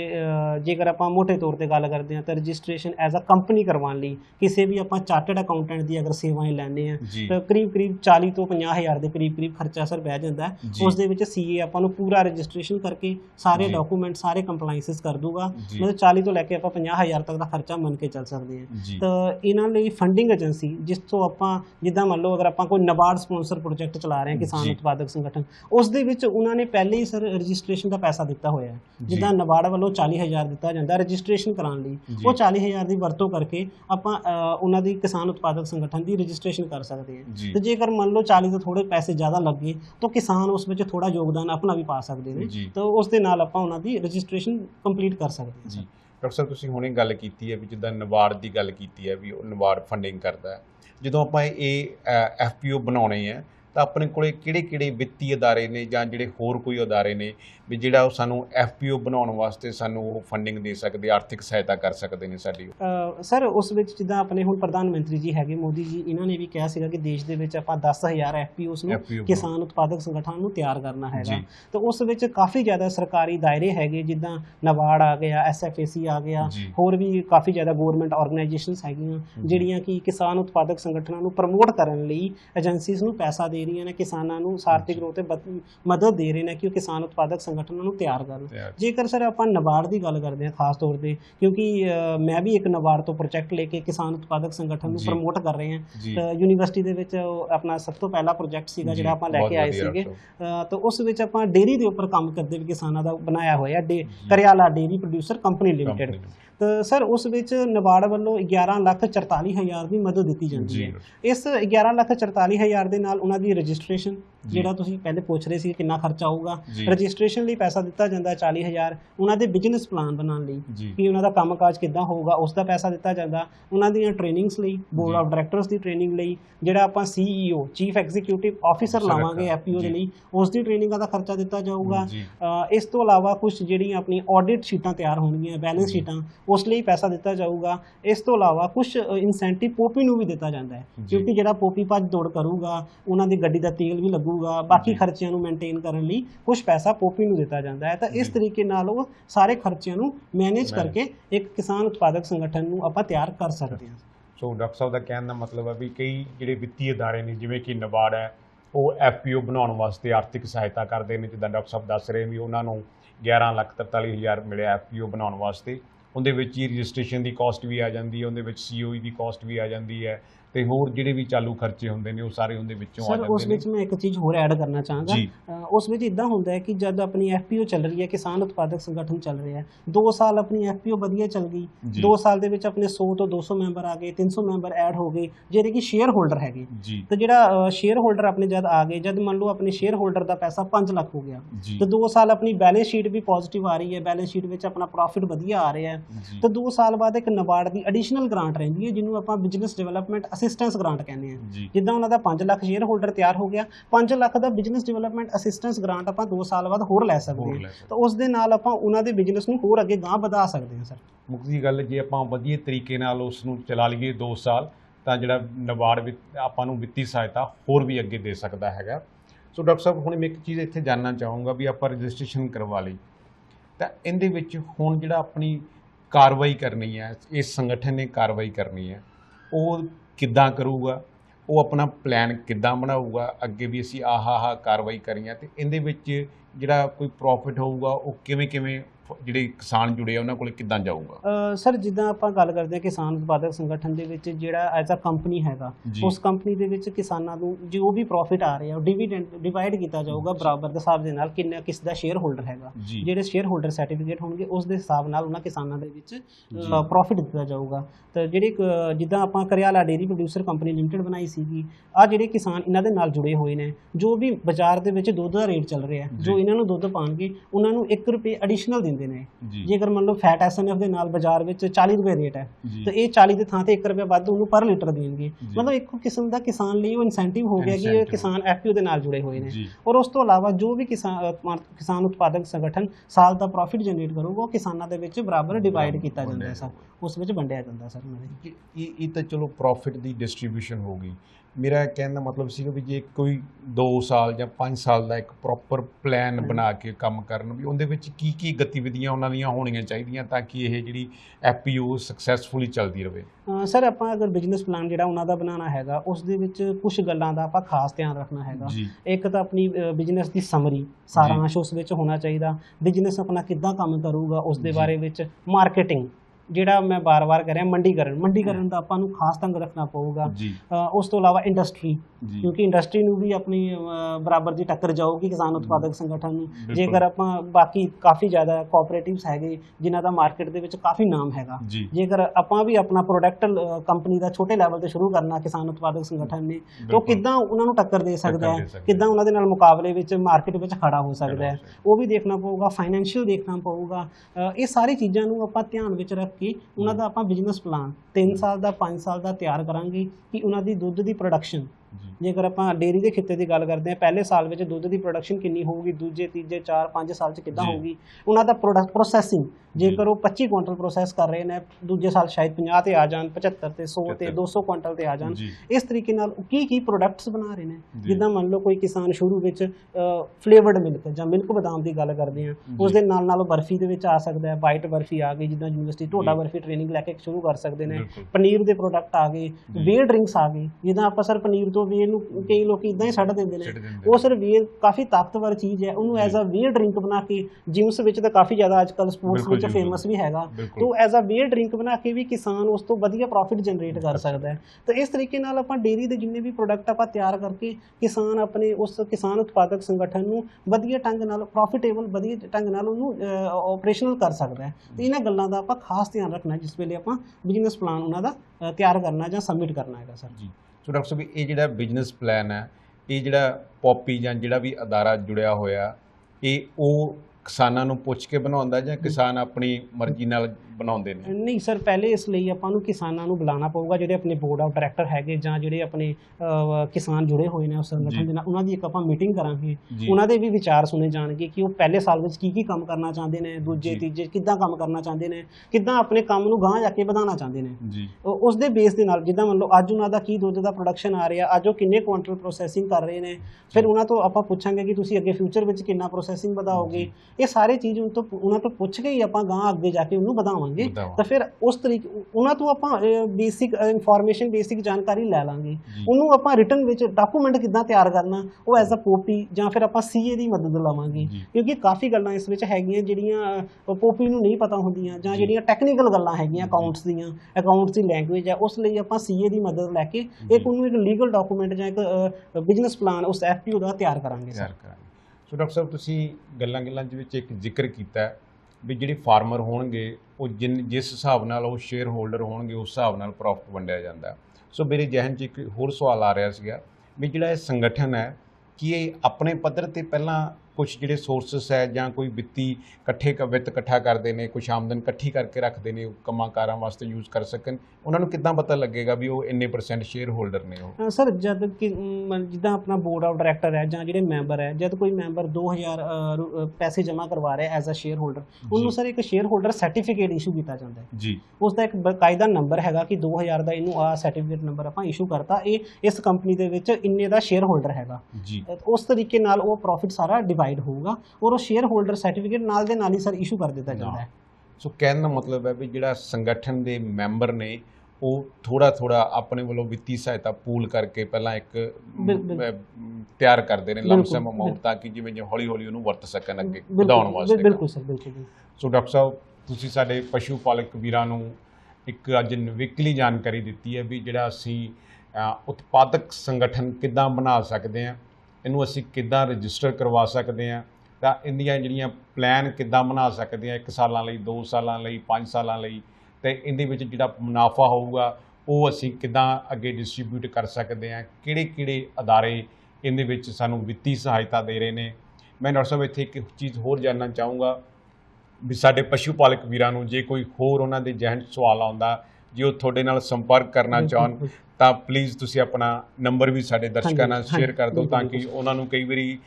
ਜੇਕਰ ਆਪਾਂ ਮੋٹے ਤੌਰ ਤੇ ਗੱਲ ਕਰਦੇ ਹਾਂ ਤਾਂ ਰਜਿਸਟ੍ਰੇਸ਼ਨ ਐਸ ਅ ਕੰਪਨੀ ਕਰਵਾਉਣ ਲਈ ਕਿਸੇ ਵੀ ਆਪਾਂ ਚਾਰਟਰਡ ਅਕਾਊਂਟੈਂਟ ਦੀ ਅਗਰ ਸੇਵਾਵਾਂ ਲੈਣੇ ਆ ਤਾਂ ਕਰੀਬ ਕਰੀਬ 40 ਤੋਂ 50 ਹਜ਼ਾਰ ਦੇ ਕਰੀਬ ਕਰੀਬ ਖਰਚਾ ਸਰ ਬਹਿ ਜਾਂਦਾ ਉਸ ਦੇ ਵਿੱਚ ਸੀਏ ਆਪਾਂ ਨੂੰ ਪੂਰਾ ਰਜਿਸਟ੍ਰੇਸ਼ਨ ਕਰਕੇ ਸਾਰੇ ਡਾਕੂਮੈਂਟ ਸਾਰੇ ਕੰਪਲਾਈਂਸਸ ਕਰ ਦੂਗਾ। ਮਤਲਬ 40 ਤੋਂ ਲੈ ਕੇ ਆਪਾਂ 50 ਹਜ਼ਾਰ ਤੱਕ ਦਾ ਖਰਚਾ ਮੰਨ ਕੇ ਚੱਲ ਸਕਦੇ ਹਾਂ। ਤਾਂ ਇਹਨਾਂ ਲਈ ਫੰਡਿੰਗ ਏਜੰਸੀ ਜਿਸ ਤੋਂ ਆਪਾਂ ਜਿੱਦਾਂ ਮੰਨ ਲਓ ਅਗਰ ਆਪਾਂ ਕੋਈ ਨਬਾਰਡ ਸਪਾਂਸਰ ਪ੍ਰੋਜੈਕਟ ਚਲਾ ਰਹੇ ਹਾਂ ਕਿਸਾਨ। ਉਤਪਾਦਕ ਸੰਗਠਨ ਉਸ ਦੇ ਵਿੱਚ ਉਹਨਾਂ ਨੇ ਪਹਿਲੇ ਹੀ ਸਰ ਰਜਿਸਟ੍ਰੇਸ਼ਨ ਦਾ ਪੈਸਾ ਦਿੱਤਾ ਹੋਇਆ ਹੈ। ਜਿੱਦਾਂ ਨਬਾਰਡ ਵੱਲੋਂ 40000 ਦਿੱਤਾ ਜਾਂਦਾ ਰਜਿਸਟ੍ਰੇਸ਼ਨ ਕਰਾਉਣ ਲਈ। ਉਹ 40000 ਦੀ ਵਰਤੋਂ ਕਰਕੇ ਆਪਾਂ ਉਹਨਾਂ ਦੀ ਕਿਸਾਨ ਉਤਪਾਦਕ ਸੰਗਠਨ ਦੀ ਰਜਿਸਟ੍ਰੇਸ਼ਨ ਕਰ ਸਕਦੇ ਹਾਂ। ਤੇ ਜੇਕਰ ਮੰਨ ਲਓ 40 ਤੋਂ ਥੋੜੇ ਪੈਸੇ ਜ਼ਿਆਦਾ ਲੱਗੇ ਤਾਂ ਕਿਸਾਨ ਉਸ ਵਿੱਚ ਥੋੜਾ ਯੋਗਦਾਨ ਆਪਣਾ ਵੀ ਪਾ ਸਕਦੇ ਨੇ। ਤਾਂ ਉਸ ਦੇ ਨਾਲ ਆਪਾਂ ਉਹਨਾਂ ਦੀ ਰਜਿਸਟ੍ਰੇਸ਼ਨ ਕੰਪਲੀਟ ਕਰ ਸਕਦੇ ਹਾਂ। ਜੀ। ਡਾਕਟਰ ਸਾਹਿਬ, ਤੁਸੀਂ ਹੁਣੇ ਗੱਲ ਕੀਤੀ ਹੈ ਵੀ ਜਿੱਦਾਂ ਨਬਾਰਡ ਦੀ ਗੱਲ ਕੀਤੀ ਹੈ ਵੀ ਉਹ ਨਬਾਰਡ ਫੰਡਿੰਗ ਕਰਦਾ ਹੈ। ਜਦੋਂ ਆਪਾਂ ਇਹ ਐਫਪੀਓ ਬਣਾਉਣੇ ਆ ਤਾਂ ਆਪਣੇ ਕੋਲੇ ਕਿਹੜੇ ਕਿਹੜੇ ਵਿੱਤੀ ਅਦਾਰੇ ਨੇ ਜਾਂ ਜਿਹੜੇ ਹੋਰ ਕੋਈ ਅਦਾਰੇ ਨੇ ਵੀ ਜਿਹੜਾ ਉਹ ਸਾਨੂੰ ਐਫਪੀਓ ਬਣਾਉਣ ਵਾਸਤੇ ਸਾਨੂੰ ਉਹ ਫੰਡਿੰਗ ਦੇ ਸਕਦੇ ਆਰਥਿਕ ਸਹਾਇਤਾ ਕਰ ਸਕਦੇ ਨੇ ਸਾਡੀ। ਸਰ ਉਸ ਵਿੱਚ ਜਿੱਦਾਂ ਆਪਣੇ ਹੁਣ ਪ੍ਰਧਾਨ ਮੰਤਰੀ ਜੀ ਹੈਗੇ ਮੋਦੀ ਜੀ ਇਹਨਾਂ ਨੇ ਵੀ ਕਿਹਾ ਸੀਗਾ ਕਿ ਦੇਸ਼ ਦੇ ਵਿੱਚ ਆਪਾਂ 10000 ਐਫਪੀਓਸ ਨੂੰ ਕਿਸਾਨ ਉਤਪਾਦਕ ਸੰਗਠਨ ਨੂੰ ਤਿਆਰ ਕਰਨਾ ਹੈਗਾ। ਤਾਂ ਉਸ ਵਿੱਚ ਕਾਫੀ ਜ਼ਿਆਦਾ ਸਰਕਾਰੀ ਦਾਇਰੇ ਹੈਗੇ ਜਿੱਦਾਂ ਨਬਾਰਡ ਆ ਗਿਆ ਐਸਐਫਏਸੀ ਆ ਗਿਆ। ਹੋਰ ਵੀ ਕਾਫੀ ਜ਼ਿਆਦਾ ਗਵਰਨਮੈਂਟ ਆਰਗੇਨਾਈਜੇਸ਼ਨਸ ਹੈਗੀਆਂ ਜਿਹੜੀਆਂ ਕਿ ਕਿਸਾਨ ਉਤਪਾਦਕ ਸੰਗਠਨਾਂ ਨੂੰ ਪ੍ਰਮੋਟ ਕਰਨ ਲਈ ਏਜੰਸੀਜ਼ ਨੂੰ ਪੈਸਾ ਦੇ ਰਹੀਆਂ ਨੇ ਕਿਸਾਨਾਂ ਨੂੰ ਆਰਥਿਕ ਰੂਪ ਤੇ ਮਦਦ ਦੇ ਰਹੇ ਨੇ ਕਿ ਉਹ ਕਿਸਾਨ ਉਤਪਾਦਕ ਸੰਗਠਨਾਂ ਨੂੰ ਤਿਆਰ ਕਰਨ। ਜੇਕਰ ਸਰ ਆਪਾਂ ਨਬਾਰਡ ਦੀ ਗੱਲ ਕਰਦੇ ਹਾਂ ਖਾਸ ਤੌਰ ਤੇ ਕਿਉਂਕਿ ਮੈਂ ਵੀ ਇੱਕ ਨਬਾਰਡ ਤੋਂ ਪ੍ਰੋਜੈਕਟ ਲੈ ਕੇ ਕਿਸਾਨ ਉਤਪਾਦਕ ਸੰਗਠਨ ਨੂੰ। ਪ੍ਰਮੋਟ ਕਰ ਰਹੇ। ਹਾਂ। ਤਾਂ ਯੂਨੀਵਰਸਿਟੀ ਦੇ ਵਿੱਚ ਆਪਣਾ ਸਭ ਤੋਂ ਪਹਿਲਾ ਪ੍ਰੋਜੈਕਟ ਸੀਗਾ ਜਿਹੜਾ ਆਪਾਂ ਲੈ ਕੇ ਆਏ ਸੀਗੇ। ਤਾਂ ਉਸ ਵਿੱਚ ਆਪਾਂ ਡੇਰੀ ਦੇ ਉੱਪਰ ਕੰਮ ਕਰਦੇ ਵੀ ਕਿਸਾਨਾਂ ਦਾ ਬਣਾਇਆ ਹੋਇਆ ਡੇ Kariala dairy producer company limited. ਤਾਂ ਸਰ ਉਸ ਵਿੱਚ ਨਬਾਰਡ ਵੱਲੋਂ 11 ਲੱਖ 44 ਹਜ਼ਾਰ ਦੀ ਮਦਦ ਦਿੱਤੀ ਜਾਂਦੀ। ਹੈ ਇਸ 11 ਲੱਖ 44 ਹਜ਼ਾਰ ਦੇ ਨਾਲ ਉਹਨਾਂ ਦੀ ਰਜਿਸਟ੍ਰੇਸ਼ਨ। ਜਿਹੜਾ ਤੁਸੀਂ ਪਹਿਲੇ ਪੁੱਛ ਰਹੇ ਸੀ ਕਿੰਨਾ ਖਰਚਾ ਆਊਗਾ। ਰਜਿਸਟ੍ਰੇਸ਼ਨ ਲਈ ਪੈਸਾ ਦਿੱਤਾ ਜਾਂਦਾ 40 ਹਜ਼ਾਰ ਉਹਨਾਂ ਦੇ ਬਿਜ਼ਨਸ ਪਲਾਨ ਬਣਾਉਣ ਲਈ ਕਿ ਉਹਨਾਂ ਦਾ ਕੰਮਕਾਜ ਕਿੱਦਾਂ ਹੋਊਗਾ ਉਸ ਦਾ ਪੈਸਾ ਦਿੱਤਾ ਜਾਂਦਾ ਉਹਨਾਂ ਦੀਆਂ ਟ੍ਰੇਨਿੰਗਸ ਲਈ ਬੋਰਡ। ਆਫ ਡਾਇਰੈਕਟਰਸ ਦੀ ਟ੍ਰੇਨਿੰਗ ਲਈ ਜਿਹੜਾ ਆਪਾਂ ਸੀਈਓ ਚੀਫ ਐਗਜ਼ੀਕਿਊਟਿਵ ਆਫੀਸਰ ਲਾਵਾਂਗੇ ਰੱਖਾਂ। ਐਫਪੀਓ ਦੇ। ਲਈ ਉਸ ਦੀ ਟ੍ਰੇਨਿੰਗ ਦਾ ਖਰਚਾ ਦਿੱਤਾ ਜਾਊਗਾ ਇਸ ਤੋਂ ਇਲਾਵਾ ਕੁਝ ਜਿਹੜੀਆਂ ਆਪਣੀ ਆਡਿਟ ਸ਼ੀਟਾਂ ਤਿਆਰ ਹੋਣਗੀਆਂ ਬੈਲੈਂਸ। ਸ਼ੀਟਾਂ ਉਸ ਲਈ ਪੈਸਾ ਦਿੱਤਾ ਜਾਊਗਾ ਇਸ ਤੋਂ ਇਲਾਵਾ ਕੁਝ ਇਨਸੈਂਟਿਵ ਪੋਪੀ ਨੂੰ ਵੀ ਦਿੱਤਾ ਜਾਂਦਾ ਹੈ। ਕਿਉਂਕਿ ਜਿਹੜਾ ਪੋਪੀ ਭੱਜ ਦੌੜ ਕਰੂਗਾ ਉਹਨਾਂ ਦੀ ਗੱਡੀ ਦਾ ਤੇਲ ਵੀ ਲੱਗੂਗਾ ਬਾਕੀ। ਖਰਚਿਆਂ ਨੂੰ ਮੇਨਟੇਨ ਕਰਨ ਲਈ ਕੁਝ ਪੈਸਾ ਪੋਪੀ ਨੂੰ ਦਿੱਤਾ ਜਾਂਦਾ ਹੈ ਤਾਂ ਇਸ। ਤਰੀਕੇ ਨਾਲ ਉਹ ਸਾਰੇ ਖਰਚਿਆਂ ਨੂੰ ਮੈਨੇਜ। ਕਰਕੇ ਇੱਕ ਕਿਸਾਨ ਉਤਪਾਦਕ ਸੰਗਠਨ ਨੂੰ ਆਪਾਂ ਤਿਆਰ ਕਰ ਸਕਦੇ ਹਾਂ ਸੋ ਡਾਕਟਰ ਸਾਹਿਬ ਦਾ ਕਹਿਣ ਦਾ ਮਤਲਬ ਹੈ ਵੀ ਕਈ ਜਿਹੜੇ ਵਿੱਤੀ ਅਦਾਰੇ ਨੇ ਜਿਵੇਂ ਕਿ ਨਬਾਰਡ ਹੈ ਉਹ ਐਫਪੀਓ ਬਣਾਉਣ ਵਾਸਤੇ ਆਰਥਿਕ ਸਹਾਇਤਾ ਕਰਦੇ ਨੇ ਜਿੱਦਾਂ ਡਾਕਟਰ ਸਾਹਿਬ ਦੱਸ ਰਹੇ ਵੀ ਉਹਨਾਂ ਨੂੰ 11 ਲੱਖ 43 ਹਜ਼ਾਰ ਮਿਲਿਆ ਐਫਪੀਓ ਬਣਾਉਣ ਵਾਸਤੇ ਉਹਦੇ ਵਿੱਚ ਹੀ ਰਜਿਸਟ੍ਰੇਸ਼ਨ ਦੀ ਕਾਸਟ ਵੀ ਆ ਜਾਂਦੀ ਹੈ, ਉਹਦੇ ਵਿੱਚ ਸੀਓਈ ਦੀ ਕਾਸਟ ਵੀ ਆ ਜਾਂਦੀ ਹੈ ਤੇ ਹੋਰ ਜਿਹੜੇ ਵੀ ਚਾਲੂ ਖਰਚੇ ਹੁੰਦੇ ਨੇ ਉਹ ਸਾਰੇ ਉਹਦੇ ਵਿੱਚੋਂ ਆ ਸਰ ਉਸ ਜਾਂਦੇ ਵਿੱਚ ਨੇ ਮੈਂ ਇੱਕ ਚੀਜ਼ ਹੋਰ ਐਡ ਕਰਨਾ ਚਾਹਾਂਗਾ। ਉਸ ਵਿੱਚ ਇਦਾਂ ਹੁੰਦਾ ਹੈ ਕਿ ਜਦ ਆਪਣੀ ਐਫਪੀਓ ਚੱਲ ਰਹੀ ਹੈ ਕਿਸਾਨ ਉਤਪਾਦਕ ਸੰਗਠਨ ਚੱਲ ਰਿਹਾ ਹੈ 2 ਸਾਲ ਆਪਣੀ ਐਫਪੀਓ ਵਧੀਆ ਚੱਲ ਗਈ ਜੀ। 2 ਸਾਲ ਦੇ ਵਿੱਚ ਆਪਣੇ 100 ਤੋਂ 200 ਮੈਂਬਰ ਆ ਗਏ 300 ਮੈਂਬਰ ਐਡ ਹੋ ਗਏ ਜਿਹੜੇ ਕਿ ਸ਼ੇਅਰ ਹੋਲਡਰ ਹੈਗੇ ਤੇ ਜਿਹੜਾ ਸ਼ੇਅਰ ਹੋਲਡਰ ਆਪਣੇ ਜਦ ਆ ਗਏ ਜਦ ਮੰਨ ਲਓ ਆਪਣੇ ਸ਼ੇਅਰ ਹੋਲਡਰ ਦਾ ਪੈਸਾ 5 ਲੱਖ ਹੋ ਗਿਆ ਤੇ 2 ਸਾਲ ਆਪਣੀ ਬੈਲੈਂਸ ਸ਼ੀਟ ਵੀ ਪੋਜ਼ਿਟਿਵ ਆ ਰਹੀ ਹੈ ਬੈਲੈਂਸ ਸ਼ੀਟ ਵਿੱਚ ਆਪਣਾ ਪ੍ਰੋਫਿਟ ਵਧੀਆ ਆ ਰਿਹਾ ਹੈ। ਤੇ 2 ਸਾਲ ਬਾਅਦ ਇੱਕ ਨਬਾਰਡ ਦੀ ਐਡੀਸ਼ਨਲ ਗ੍ਰਾਂਟ ਰਹਿੰਦੀ ਹੈ ਜਿਹਨੂੰ ਆਪਾਂ ਬਿਜ਼ਨਸ ਡਿਵੈਲਪਮੈਂਟ ਅਸਿਸਟੈਂਸ ਗ੍ਰਾਂਟ ਕਹਿੰਦੇ ਜੀ। ਜਿੱਦਾਂ ਉਹਨਾਂ ਦਾ 5 ਲੱਖ ਸ਼ੇਅਰ ਹੋਲਡਰ ਤਿਆਰ ਹੋ ਗਿਆ 5 ਲੱਖ ਦਾ ਬਿਜ਼ਨਸ ਡਿਵੈਲਪਮੈਂਟ ਅਸਿਸਟੈਂਸ ਗ੍ਰਾਂਟ ਆਪਾਂ 2 ਸਾਲ ਬਾਅਦ ਹੋਰ ਲੈ ਸਕਦੇ ਹਾਂ। ਤਾਂ ਉਸ ਦੇ ਨਾਲ ਆਪਾਂ ਉਹਨਾਂ ਦੇ ਬਿਜ਼ਨਸ ਨੂੰ ਹੋਰ ਅੱਗੇ ਗਾਂਹ ਵਧਾ ਸਕਦੇ ਹਾਂ ਸਰ। ਦੀ ਗੱਲ ਜੇ ਆਪਾਂ ਵਧੀਆ ਤਰੀਕੇ ਨਾਲ ਉਸ ਨੂੰ ਚਲਾ ਲਈਏ 2 ਸਾਲ ਤਾਂ ਜਿਹੜਾ ਨਬਾਰਡ ਵਿੱਤ ਆਪਾਂ ਨੂੰ ਵਿੱਤੀ ਸਹਾਇਤਾ ਹੋਰ ਵੀ ਅੱਗੇ ਦੇ ਸਕਦਾ ਹੈਗਾ। ਸੋ ਡਾਕਟਰ ਸਾਹਿਬ ਹੁਣ ਮੈਂ ਇੱਕ ਚੀਜ਼ ਇੱਥੇ ਜਾਨਣਾ ਚਾਹੂੰਗਾ ਵੀ ਆਪਾਂ ਰਜਿਸਟ੍ਰੇਸ਼ਨ ਕਰਵਾ ਲਈ। ਤਾਂ ਇਹਦੇ ਵਿੱਚ ਹੁਣ ਜਿਹੜਾ ਆਪਣੀ ਕਾਰਵਾਈ ਕਰਨੀ ਹੈ ਇਸ ਸੰਗਠਨ ਨੇ ਕਾਰਵਾਈ ਕਰਨੀ ਹੈ ਉਹ ਕਿੱਦਾਂ ਕਰੂਗਾ, ਉਹ ਆਪਣਾ ਪਲਾਨ ਕਿੱਦਾਂ ਬਣਾਊਗਾ, ਅੱਗੇ ਵੀ ਅਸੀਂ ਆਹ ਆਹ ਕਾਰਵਾਈ ਕਰੀਆਂ ਤੇ ਇਹਦੇ ਵਿੱਚ ਜਿਹੜਾ ਕੋਈ ਪ੍ਰੋਫਿਟ ਹੋਊਗਾ, ਉਹ ਕਿਵੇਂ ਕਿਵੇਂ ਜਿਹੜੇ ਕਿਸਾਨ ਜੁੜੇ ਆ ਉਹਨਾਂ ਕੋਲ ਕਿੱਦਾਂ ਜਾਊਗਾ ਸਰ ਜਿੱਦਾਂ ਆਪਾਂ ਗੱਲ ਕਰਦੇ ਹਾਂ ਕਿਸਾਨ ਉਤਪਾਦਕ ਸੰਗਠਨ ਦੇ ਵਿੱਚ ਜਿਹੜਾ ਐਜ਼ ਅ ਕੰਪਨੀ ਹੈਗਾ। ਉਸ ਕੰਪਨੀ ਦੇ ਵਿੱਚ ਕਿਸਾਨਾਂ ਨੂੰ ਜੋ ਵੀ ਪ੍ਰੋਫਿਟ ਆ ਰਿਹਾ ਉਹ ਡਿਵੀਡੈਂਡ ਡਿਵਾਈਡ ਕੀਤਾ ਜਾਊਗਾ ਬਰਾਬਰ ਦੇ ਹਿਸਾਬ ਦੇ ਨਾਲ ਕਿੰਨਾ ਕਿਸ ਦਾ ਸ਼ੇਅਰ ਹੋਲਡਰ ਹੈਗਾ ਜਿਹੜੇ ਸ਼ੇਅਰ ਹੋਲਡਰ ਸਰਟੀਫਿਕੇਟ ਹੋਣਗੇ ਉਸ ਦੇ ਹਿਸਾਬ ਨਾਲ ਉਹਨਾਂ ਕਿਸਾਨਾਂ ਦੇ ਵਿੱਚ। ਪ੍ਰੋਫਿਟ ਦਿੱਤਾ ਜਾਊਗਾ ਤਾਂ ਜਿਹੜੇ ਜਿੱਦਾਂ ਆਪਾਂ Kariala dairy producer company limited ਬਣਾਈ ਸੀਗੀ ਆ ਜਿਹੜੇ ਕਿਸਾਨ ਇਹਨਾਂ ਦੇ ਨਾਲ ਜੁੜੇ ਹੋਏ ਨੇ ਜੋ ਵੀ ਬਾਜ਼ਾਰ ਦੇ ਵਿੱਚ ਦੁੱਧ ਦਾ ਰੇਟ ਚੱਲ ਰਿਹਾ। ਜੋ ਇਹਨਾਂ ਨੂੰ ਦੁੱਧ ਪਾਣਗੇ ਉਹਨਾਂ ਨੂੰ 1 ਰੁਪਏ ਐਡੀਸ਼ਨਲ ਦਿੰਦੇ ਨੇ। ਜੀ। ਜੇਕਰ ਮੰਨ ਲਓ ਫੈਟ ਐਸਐਨਐਫ ਦੇ ਨਾਲ ਬਾਜ਼ਾਰ ਵਿੱਚ 40 ਰੁਪਏ ਰੇਟ ਹੈ ਤੇ ਇਹ 40 ਦੇ ਥਾਂ ਤੇ 1 ਰੁਪਏ ਵੱਧ ਉਹਨੂੰ ਪਰ ਲੀਟਰ ਦੇਣਗੇ। ਮਤਲਬ ਇੱਕ ਕਿਸਮ ਦਾ ਕਿਸਾਨ ਲਈ ਉਹ ਇਨਸੈਂਟਿਵ ਹੋ ਗਿਆ ਕਿ ਇਹ। ਕਿਸਾਨ ਐਫਪੀਓ ਦੇ ਨਾਲ ਜੁੜੇ ਹੋਏ ਨੇ। ਔਰ ਉਸ ਤੋਂ ਇਲਾਵਾ ਜੋ ਵੀ ਕਿਸਾਨ ਕਿਸਾਨ ਉਤਪਾਦਕ ਸੰਗਠਨ ਸਾਲ ਦਾ ਪ੍ਰੋਫਿਟ ਜਨਰੇਟ ਕਰੂਗਾ ਉਹ ਕਿਸਾਨਾਂ ਦੇ ਵਿੱਚ ਬਰਾਬਰ ਡਿਵਾਈਡ ਕੀਤਾ ਜਾਂਦਾ ਹੈ ਸਰ। ਉਸ ਵਿੱਚ ਵੰਡਿਆ ਜਾਂਦਾ ਸਰ ਉਹਨਾਂ ਦੇ ਇਹ- ਇਹ ਤਾਂ ਚਲੋ ਪ੍ਰੋਫਿਟ ਦੀ ਡਿਸਟ੍ਰੀਬਿਊਸ਼ਨ ਹੋ ਗਈ। ਮੇਰਾ ਕਹਿਣ ਦਾ ਮਤਲਬ ਸੀਗਾ ਵੀ ਜੇ ਕੋਈ 2 ਸਾਲ ਜਾਂ 5 ਸਾਲ ਦਾ ਇੱਕ ਪ੍ਰੋਪਰ ਪਲਾਨ। ਬਣਾ ਕੇ ਕੰਮ ਕਰਨ ਵੀ ਉਹਦੇ ਵਿੱਚ ਕੀ ਕੀ ਗਤੀਵਿਧੀਆਂ ਉਹਨਾਂ ਦੀਆਂ ਹੋਣੀਆਂ ਚਾਹੀਦੀਆਂ ਤਾਂ ਕਿ ਇਹ ਜਿਹੜੀ ਐਪੀਓ ਸਕਸੈਸਫੁਲੀ ਚੱਲਦੀ ਰਹੇ ਸਰ ਆਪਾਂ ਅਗਰ ਬਿਜ਼ਨਸ ਪਲਾਨ ਜਿਹੜਾ ਉਹਨਾਂ ਦਾ ਬਣਾਉਣਾ ਹੈਗਾ ਉਸ ਦੇ ਵਿੱਚ ਕੁਝ ਗੱਲਾਂ ਦਾ ਆਪਾਂ ਖਾਸ ਧਿਆਨ ਰੱਖਣਾ ਹੈਗਾ। ਇੱਕ ਤਾਂ ਆਪਣੀ ਬਿਜ਼ਨਸ ਦੀ ਸਮਰੀ ਸਾਰਾਂਸ਼ ਉਸ ਵਿੱਚ ਹੋਣਾ ਚਾਹੀਦਾ। ਬਿਜ਼ਨਸ ਆਪਣਾ ਕਿੱਦਾਂ ਕੰਮ ਕਰੂਗਾ ਉਸ ਦੇ। ਬਾਰੇ ਵਿੱਚ ਮਾਰਕੀਟਿੰਗ ਜਿਹੜਾ ਮੈਂ ਬਾਰ-ਬਾਰ ਕਹਿ ਰਿਹਾ ਮੰਡੀਕਰਨ। ਮੰਡੀਕਰਨ ਦਾ ਆਪਾਂ ਨੂੰ ਖਾਸ ਢੰਗ ਰੱਖਣਾ ਪਊਗਾ। ਉਸ ਤੋਂ ਇਲਾਵਾ ਇੰਡਸਟਰੀ ਕਿਉਂਕਿ ਇੰਡਸਟਰੀ ਨੂੰ ਵੀ ਆਪਣੀ ਬਰਾਬਰ ਦੀ ਟੱਕਰ ਜਾਊਗੀ ਕਿਸਾਨ ਉਤਪਾਦਕ ਸੰਗਠਨ ਨੂੰ। ਜੇਕਰ ਆਪਾਂ ਬਾਕੀ ਕਾਫੀ ਜ਼ਿਆਦਾ ਕੋਆਪਰੇਟਿਵਸ ਹੈਗੇ ਜਿਨ੍ਹਾਂ ਦਾ ਮਾਰਕੀਟ ਦੇ ਵਿੱਚ ਕਾਫੀ ਨਾਮ ਹੈਗਾ। ਜੇਕਰ ਆਪਾਂ ਵੀ ਆਪਣਾ ਪ੍ਰੋਡਕਟ ਕੰਪਨੀ ਦਾ ਛੋਟੇ ਲੈਵਲ ਤੇ ਸ਼ੁਰੂ ਕਰਨਾ ਕਿਸਾਨ ਉਤਪਾਦਕ ਸੰਗਠਨ ਨੇ ਤਾਂ ਉਹ। ਕਿੱਦਾਂ ਉਹਨਾਂ ਨੂੰ ਟੱਕਰ ਦੇ ਸਕਦਾ ਹੈ? ਕਿੱਦਾਂ ਉਹਨਾਂ ਦੇ ਨਾਲ ਮੁਕਾਬਲੇ ਵਿੱਚ ਮਾਰਕੀਟ ਵਿੱਚ ਖੜਾ ਹੋ ਸਕਦਾ ਹੈ। ਉਹ ਵੀ ਦੇਖਣਾ ਪਊਗਾ ਫਾਈਨੈਂਸ਼ੀਅਲ ਦੇਖਣਾ ਪਊਗਾ। ਇਹ ਸਾਰੀ ਚੀਜ਼ਾਂ ਨੂੰ ਆਪਾਂ ਧਿਆਨ ਵਿੱਚ ਰੱਖ ਕੇ ਉਹਨਾਂ ਦਾ ਆਪਾਂ ਬਿਜ਼ਨਸ ਪਲਾਨ 3 ਸਾਲ ਦਾ 5 ਸਾਲ ਦਾ ਤਿਆਰ ਕਰਾਂਗੇ ਕਿ ਉਹਨਾਂ ਦੀ ਦੁੱਧ ਦੀ ਪ੍ਰੋਡਕਸ਼ਨ ਜੇਕਰ ਆਪਾਂ ਡੇਅਰੀ ਦੇ ਖਿੱਤੇ ਦੀ ਗੱਲ ਕਰਦੇ ਹਾਂ ਪਹਿਲੇ ਸਾਲ ਵਿੱਚ ਦੁੱਧ ਦੀ ਪ੍ਰੋਡਕਸ਼ਨ ਕਿੰਨੀ ਹੋਊਗੀ ਦੂਜੇ ਤੀਜੇ 4 5 ਸਾਲ 'ਚ ਕਿੱਦਾਂ। ਹੋਊਗੀ ਉਹਨਾਂ ਦਾ ਪ੍ਰੋਡਕਟ ਪ੍ਰੋਸੈਸਿੰਗ। ਜੇਕਰ ਉਹ 25 ਕੁਇੰਟਲ ਪ੍ਰੋਸੈਸ ਕਰ ਰਹੇ ਨੇ ਦੂਜੇ ਸਾਲ ਸ਼ਾਇਦ 50 ਤੇ ਆ ਜਾਣ 75 ਤੇ 100 ਤੇ 75 200 ਕੁਇੰਟਲ ਤੇ ਆ ਜਾਣ ਇਸ ਤਰੀਕੇ ਨਾਲ ਕੀ ਕੀ ਪ੍ਰੋਡਕਟਸ ਬਣਾ ਰਹੇ ਨੇ। ਜਿੱਦਾਂ ਮੰਨ ਲਓ ਕੋਈ ਕਿਸਾਨ ਸ਼ੁਰੂ ਵਿੱਚ ਫਲੇਵਰਡ ਮਿਲਕ ਜਾਂ ਮਿਲਕ ਬਦਾਮ ਦੀ ਗੱਲ ਕਰਦੇ ਹਾਂ ਉਸ ਦੇ ਨਾਲ ਨਾਲ ਬਰਫੀ ਦੇ ਵਿੱਚ ਆ ਸਕਦਾ ਹੈ ਵਾਈਟ ਬਰਫੀ ਆ ਗਈ ਜਿੱਦਾਂ ਯੂਨੀਵਰਸਿਟੀ ਢੋਡਾ। ਬਰਫੀ ਟ੍ਰੇਨਿੰਗ ਲੈ ਕੇ ਸ਼ੁਰੂ ਕਰ ਸਕਦੇ ਨੇ। ਪਨੀਰ ਦੇ ਪ੍ਰੋਡਕਟ ਆ ਗਏ ਜੀ। ਵੇ ਡਰਿੰਕਸ ਆ ਗਏ ਜਿੱਦਾਂ ਆਪਾਂ ਸਰ ਪਨੀਰ ਤੋਂ ਵੇ ਨੂੰ ਕਈ ਲੋਕ ਇਦਾਂ ਹੀ ਛੱਡ ਦਿੰਦੇ ਨੇ। ਉਹ ਸਰ ਵੇ ਕਾਫੀ ਤਾਕਤਵਰ ਚੀਜ਼ ਹੈ। ਉਹਨੂੰ। ਐਜ਼ ਅ ਵੇ ਡਰਿੰਕ ਬਣਾ ਕੇ ਜਿਮਸ ਵਿੱਚ ਤਾਂ ਕਾਫੀ ਜ਼ਿਆਦਾ ਅੱਜ ਕੱਲ ਸਪੋਰਟਸ ਵਿੱਚ ਫੇਮਸ ਵੀ ਹੈਗਾ। ਤੋਂ ਐਜ਼ ਅ ਵੇ ਡਰਿੰਕ ਬਣਾ ਕੇ ਵੀ ਕਿਸਾਨ ਉਸ ਤੋਂ ਵਧੀਆ ਪ੍ਰੋਫਿਟ ਜਨਰੇਟ ਕਰ ਸਕਦਾ ਹੈ। ਤਾਂ ਇਸ ਤਰੀਕੇ ਨਾਲ ਆਪਾਂ ਡੇਰੀ ਦੇ ਜਿੰਨੇ ਵੀ ਪ੍ਰੋਡਕਟ ਆਪਾਂ ਤਿਆਰ ਕਰਕੇ ਕਿਸਾਨ ਆਪਣੇ ਉਸ ਕਿਸਾਨ ਉਤਪਾਦਕ ਸੰਗਠਨ ਨੂੰ ਵਧੀਆ ਢੰਗ ਨਾਲ ਪ੍ਰੋਫਿਟੇਬਲ ਵਧੀਆ ਢੰਗ ਨਾਲ ਉਹਨੂੰ ਆਪਰੇਸ਼ਨਲ ਕਰ ਸਕਦਾ ਹੈ। ਤੇ ਇਹਨਾਂ ਗੱਲਾਂ ਦਾ ਆਪਾਂ ਖਾਸ ਧਿਆਨ ਰੱਖਣਾ ਜਿਸ ਵੇਲੇ ਆਪਾਂ ਬਿਜ਼ਨਸ ਪਲਾਨ ਉਹਨਾਂ ਦਾ ਤਿਆਰ ਕਰਨਾ ਜਾਂ ਸਬਮਿਟ ਕਰਨਾ ਹੈਗਾ ਸਰ। ਜੀ। ਸੋ ਡਾਕਟਰ ਸਾਹਿਬ, ਇਹ ਜਿਹੜਾ ਬਿਜ਼ਨਸ ਪਲਾਨ ਹੈ, ਇਹ ਜਿਹੜਾ ਪੋਪੀ ਜਾਂ ਜਿਹੜਾ ਵੀ ਅਦਾਰਾ ਜੁੜਿਆ ਹੋਇਆ, ਇਹ ਉਹ ਕਿਸਾਨਾਂ ਨੂੰ ਪੁੱਛ ਕੇ ਬਣਾਉਂਦਾ ਜਾਂ ਕਿਸਾਨ ਆਪਣੀ ਮਰਜ਼ੀ ਨਾਲ ਬਣਾਉਂਦੇ ਨੇ? ਨਹੀਂ ਸਰ ਪਹਿਲੇ ਇਸ ਲਈ ਆਪਾਂ ਨੂੰ ਕਿਸਾਨਾਂ ਨੂੰ ਬੁਲਾਉਣਾ ਪਊਗਾ ਜਿਹੜੇ ਆਪਣੇ ਬੋਰਡ ਆਫ ਡਾਇਰੈਕਟਰ ਹੈਗੇ ਜਾਂ ਜਿਹੜੇ ਆਪਣੇ ਕਿਸਾਨ ਜੁੜੇ ਹੋਏ ਨੇ ਉਸ। ਸੰਗਠਨ ਦੇ ਨਾਲ ਉਹਨਾਂ ਦੀ ਇੱਕ ਆਪਾਂ ਮੀਟਿੰਗ ਕਰਾਂਗੇ। ਉਹਨਾਂ ਦੇ ਵੀ ਵਿਚਾਰ ਸੁਣੇ ਜਾਣਗੇ ਕਿ ਉਹ ਪਹਿਲੇ ਸਾਲ ਵਿੱਚ ਕੀ ਕੀ ਕੰਮ ਕਰਨਾ ਚਾਹੁੰਦੇ ਨੇ ਦੂਜੇ। ਤੀਜੇ ਕਿੱਦਾਂ ਕੰਮ ਕਰਨਾ ਚਾਹੁੰਦੇ ਨੇ ਕਿੱਦਾਂ ਆਪਣੇ ਕੰਮ ਨੂੰ ਗਾਂਹ ਜਾ ਕੇ ਵਧਾਉਣਾ ਚਾਹੁੰਦੇ ਨੇ। ਉਸ ਦੇ ਬੇਸ ਦੇ ਨਾਲ ਜਿੱਦਾਂ ਮੰਨ ਲਓ ਅੱਜ ਉਹਨਾਂ ਦਾ ਕੀ ਦੁੱਧ ਦਾ ਪ੍ਰੋਡਕਸ਼ਨ ਆ ਰਿਹਾ ਅੱਜ ਉਹ ਕਿੰਨੇ ਕੁਆਂਟਲ ਪ੍ਰੋਸੈਸਿੰਗ ਕਰ ਰਹੇ ਨੇ ਫਿਰ ਉਹਨਾਂ ਤੋਂ ਆਪਾਂ ਪੁੱਛਾਂਗੇ ਕਿ ਤੁਸੀਂ ਅੱਗੇ ਫਿਊਚਰ ਵਿੱਚ ਕਿੰਨਾ ਪ੍ਰੋਸੈਸਿੰਗ ਵਧਾਓਗੇ। ਇਹ ਸਾਰੇ ਚੀਜ਼ ਉਹਨਾਂ ਤੋਂ ਉਹਨਾਂ ਤੋਂ ਪੁੱਛ ਕੇ ਹੀ ਆਪਾਂ ਗਾਂ ਅੱਗੇ ਜਾ ਕੇ ਉਹਨੂੰ ਵਧਾਵਾਂਗੇ। ਤਾਂ ਫਿਰ ਉਸ ਤਰੀਕੇ ਉਹਨਾਂ ਤੋਂ ਆਪਾਂ ਬੇਸਿਕ ਇਨਫੋਰਮੇਸ਼ਨ ਬੇਸਿਕ ਜਾਣਕਾਰੀ ਲੈ ਲਾਂਗੇ। ਉਹਨੂੰ ਆਪਾਂ ਰਿਟਨ ਵਿੱਚ ਡਾਕੂਮੈਂਟ ਕਿੱਦਾਂ ਤਿਆਰ ਕਰਨਾ ਉਹ ਐਜ਼ ਅ ਪੋਪੀ ਜਾਂ ਫਿਰ ਆਪਾਂ ਸੀਏ ਦੀ ਮਦਦ ਲਵਾਂਗੇ। ਕਿਉਂਕਿ ਕਾਫੀ ਗੱਲਾਂ ਇਸ ਵਿੱਚ ਹੈਗੀਆਂ ਜਿਹੜੀਆਂ ਪੋਪੀ ਨੂੰ ਨਹੀਂ ਪਤਾ ਹੁੰਦੀਆਂ ਜਾਂ। ਜਿਹੜੀਆਂ ਟੈਕਨੀਕਲ ਗੱਲਾਂ ਹੈਗੀਆਂ ਅਕਾਊਂਟਸ ਦੀਆਂ ਅਕਾਊਂਟਸ ਦੀ ਲੈਂਗੁਏਜ ਹੈ ਉਸ ਲਈ ਆਪਾਂ ਸੀਏ ਦੀ ਮਦਦ ਲੈ ਕੇ ਇੱਕ ਉਹਨੂੰ ਇੱਕ ਲੀਗਲ ਡਾਕੂਮੈਂਟ ਜਾਂ ਇੱਕ ਬਿਜ਼ਨਸ ਪਲਾਨ ਉਸ ਐਫਪੀਓ ਦਾ ਤਿਆਰ ਕਰਾਂਗੇ ਸਰ ਤਿਆਰ ਕਰਾਂਗੇ ਸੋ ਡਾਕਟਰ ਸਾਹਿਬ, ਤੁਸੀਂ ਗੱਲਾਂ ਗੱਲਾਂ ਦੇ ਵਿੱਚ ਇੱਕ ਜ਼ਿਕਰ ਕੀਤਾ ਵੀ ਜਿਹੜੇ ਫਾਰਮਰ ਹੋਣਗੇ, ਉਹ ਜਿਨ ਜਿਸ ਹਿਸਾਬ ਨਾਲ ਉਹ ਸ਼ੇਅਰ ਹੋਲਡਰ ਹੋਣਗੇ, ਉਸ ਹਿਸਾਬ ਨਾਲ ਪ੍ਰੋਫਿਟ ਵੰਡਿਆ ਜਾਂਦਾ। ਸੋ ਮੇਰੇ ਜ਼ਿਹਨ 'ਚ ਇੱਕ ਹੋਰ ਸਵਾਲ ਆ ਰਿਹਾ ਸੀਗਾ ਵੀ ਜਿਹੜਾ ਇਹ ਸੰਗਠਨ ਹੈ, ਕਿ ਇਹ ਆਪਣੇ ਪੱਧਰ ਤੇ ਪਹਿਲਾਂ ਕੁਝ ਜਿਹੜੇ ਸੋਰਸਸ ਹੈ ਜਾਂ ਕੋਈ ਵਿੱਤੀ ਇਕੱਠੇ ਵਿੱਤ ਇਕੱਠਾ ਕਰਦੇ ਨੇ ਕੁਝ ਆਮਦਨ ਇਕੱਠੀ ਕਰਕੇ ਰੱਖਦੇ ਨੇ ਕੰਮਾਂ ਕਾਰਾਂ ਵਾਸਤੇ ਯੂਜ਼ ਕਰ ਸਕਣ। ਉਹਨਾਂ ਨੂੰ ਕਿੱਦਾਂ ਪਤਾ ਲੱਗੇਗਾ ਵੀ ਉਹ ਇੰਨੇ ਪਰਸੈਂਟ ਸ਼ੇਅਰ ਹੋਲਡਰ ਨੇ ਉਹ? ਸਰ ਜਦ ਕਿ ਜਿੱਦਾਂ ਆਪਣਾ ਬੋਰਡ ਆਫ ਡਾਇਰੈਕਟਰ ਹੈ ਜਾਂ ਜਿਹੜੇ ਮੈਂਬਰ ਹੈ ਜਦ ਕੋਈ ਮੈਂਬਰ 2000 ਅ, ਰੁ- ਅ, ਪੈਸੇ ਜਮ੍ਹਾਂ ਕਰਵਾ ਰਿਹਾ ਐਜ਼ ਅ ਸ਼ੇਅਰ ਹੋਲਡਰ ਉਹਨੂੰ ਸਰ ਇੱਕ ਸ਼ੇਅਰ ਹੋਲਡਰ ਸਰਟੀਫਿਕੇਟ ਇਸ਼ੂ ਕੀਤਾ ਜਾਂਦਾ ਹੈ। ਜੀ। ਉਸ ਦਾ ਇੱਕ ਬਕਾਇਦਾ ਨੰਬਰ ਹੈਗਾ ਕਿ 2000 ਦਾ ਇਹਨੂੰ ਆ ਸਰਟੀਫਿਕੇਟ ਨੰਬਰ ਆਪਾਂ ਇਸ਼ੂ ਕਰਤਾ। ਇਹ ਇਸ ਕੰਪਨੀ ਦੇ ਵਿੱਚ ਇੰਨੇ ਦਾ ਸ਼ੇਅਰ ਹੋਲਡਰ ਹੈਗਾ ਉਸ ਤਰੀਕੇ ਨਾਲ ਉਹ ਪ੍ਰੋਫਿਟ ਸਾਰਾ ਡਿਵਾਈਡ ਹੋਊਗਾ ਔਰ ਉਹ ਸ਼ੇਅਰ ਹੋਲਡਰ ਸਰਟੀਫਿਕੇਟ ਨਾਲ ਦੇ ਨਾਲ ਹੀ ਸਰ ਇਸ਼ੂ ਕਰ ਦਿੱਤਾ ਜਾਂਦਾ ਹੈ ਸੋ ਕਹਿਣ ਦਾ ਮਤਲਬ ਹੈ ਵੀ ਜਿਹੜਾ ਸੰਗਠਨ ਦੇ ਮੈਂਬਰ ਨੇ ਉਹ ਥੋੜਾ ਥੋੜਾ ਆਪਣੇ ਵੱਲੋਂ ਵਿੱਤੀ ਸਹਾਇਤਾ ਪੂਲ ਕਰਕੇ ਪਹਿਲਾਂ ਇੱਕ ਤਿਆਰ ਕਰਦੇ ਨੇ ਲਮਸਮ ਅਮਾਉਂਟ। ਤਾਂ ਕਿ ਜਿਵੇਂ ਜਿਵੇਂ ਹੌਲੀ ਹੌਲੀ ਉਹਨੂੰ ਵਰਤ ਸਕਣ ਅੱਗੇ ਵਧਾਉਣ ਵਾਸਤੇ ਬਿਲਕੁਲ ਸਰ ਬਿਲਕੁਲ। ਸੋ ਡਾਕਟਰ ਸਾਹਿਬ ਤੁਸੀਂ ਸਾਡੇ ਪਸ਼ੂ ਪਾਲਕ ਵੀਰਾਂ ਨੂੰ ਇੱਕ ਅੱਜ ਨਵਿਕਲੀ ਜਾਣਕਾਰੀ ਦਿੱਤੀ ਹੈ ਵੀ ਜਿਹੜਾ ਅਸੀਂ ਉਤਪਾਦਕ ਸੰਗਠਨ ਕਿੱਦਾਂ ਬਣਾ ਸਕਦੇ ਹਾਂ ਇਹਨੂੰ ਅਸੀਂ ਕਿੱਦਾਂ ਰਜਿਸਟਰ ਕਰਵਾ ਸਕਦੇ ਹਾਂ? ਤਾਂ ਇਹਦੀਆਂ ਜਿਹੜੀਆਂ ਪਲਾਨ ਕਿੱਦਾਂ ਬਣਾ ਸਕਦੇ ਹਾਂ? 1 ਸਾਲਾਂ ਲਈ 2 ਸਾਲਾਂ ਲਈ 5 ਸਾਲਾਂ ਲਈ? ਤੇ ਇਹਦੇ ਵਿੱਚ ਜਿਹੜਾ ਮੁਨਾਫਾ ਹੋਊਗਾ, ਉਹ ਅਸੀਂ ਕਿੱਦਾਂ ਅੱਗੇ ਡਿਸਟ੍ਰੀਬਿਊਟ ਕਰ ਸਕਦੇ ਹਾਂ? ਕਿਹੜੇ ਕਿਹੜੇ ਅਦਾਰੇ ਇਹਦੇ ਵਿੱਚ ਸਾਨੂੰ ਵਿੱਤੀ ਸਹਾਇਤਾ ਦੇ ਰਹੇ ਨੇ? ਮੈਂ ਡਾਕਟਰ ਸਾਹਿਬ, ਇੱਥੇ ਇੱਕ ਚੀਜ਼ ਹੋਰ ਜਾਣਨਾ ਚਾਹੂੰਗਾ ਵੀ ਸਾਡੇ ਪਸ਼ੂ ਪਾਲਕ ਵੀਰਾਂ ਨੂੰ ਜੇ ਕੋਈ ਹੋਰ ਉਹਨਾਂ ਦੇ ਜ਼ਿਹਨ ਸਵਾਲ ਆਉਂਦਾ ਜੇ ਉਹ ਤੁਹਾਡੇ ਨਾਲ ਸੰਪਰਕ ਕਰਨਾ ਚਾਹਣ। ਤਾਂ ਪਲੀਜ਼ ਤੁਸੀਂ ਆਪਣਾ ਨੰਬਰ ਵੀ ਸਾਡੇ ਦਰਸ਼ਕਾਂ ਨਾਲ ਸ਼ੇਅਰ ਕਰ ਦਿਓ ਤਾਂ ਕਿ ਉਹਨਾਂ ਨੂੰ ਕਈ ਵਾਰੀ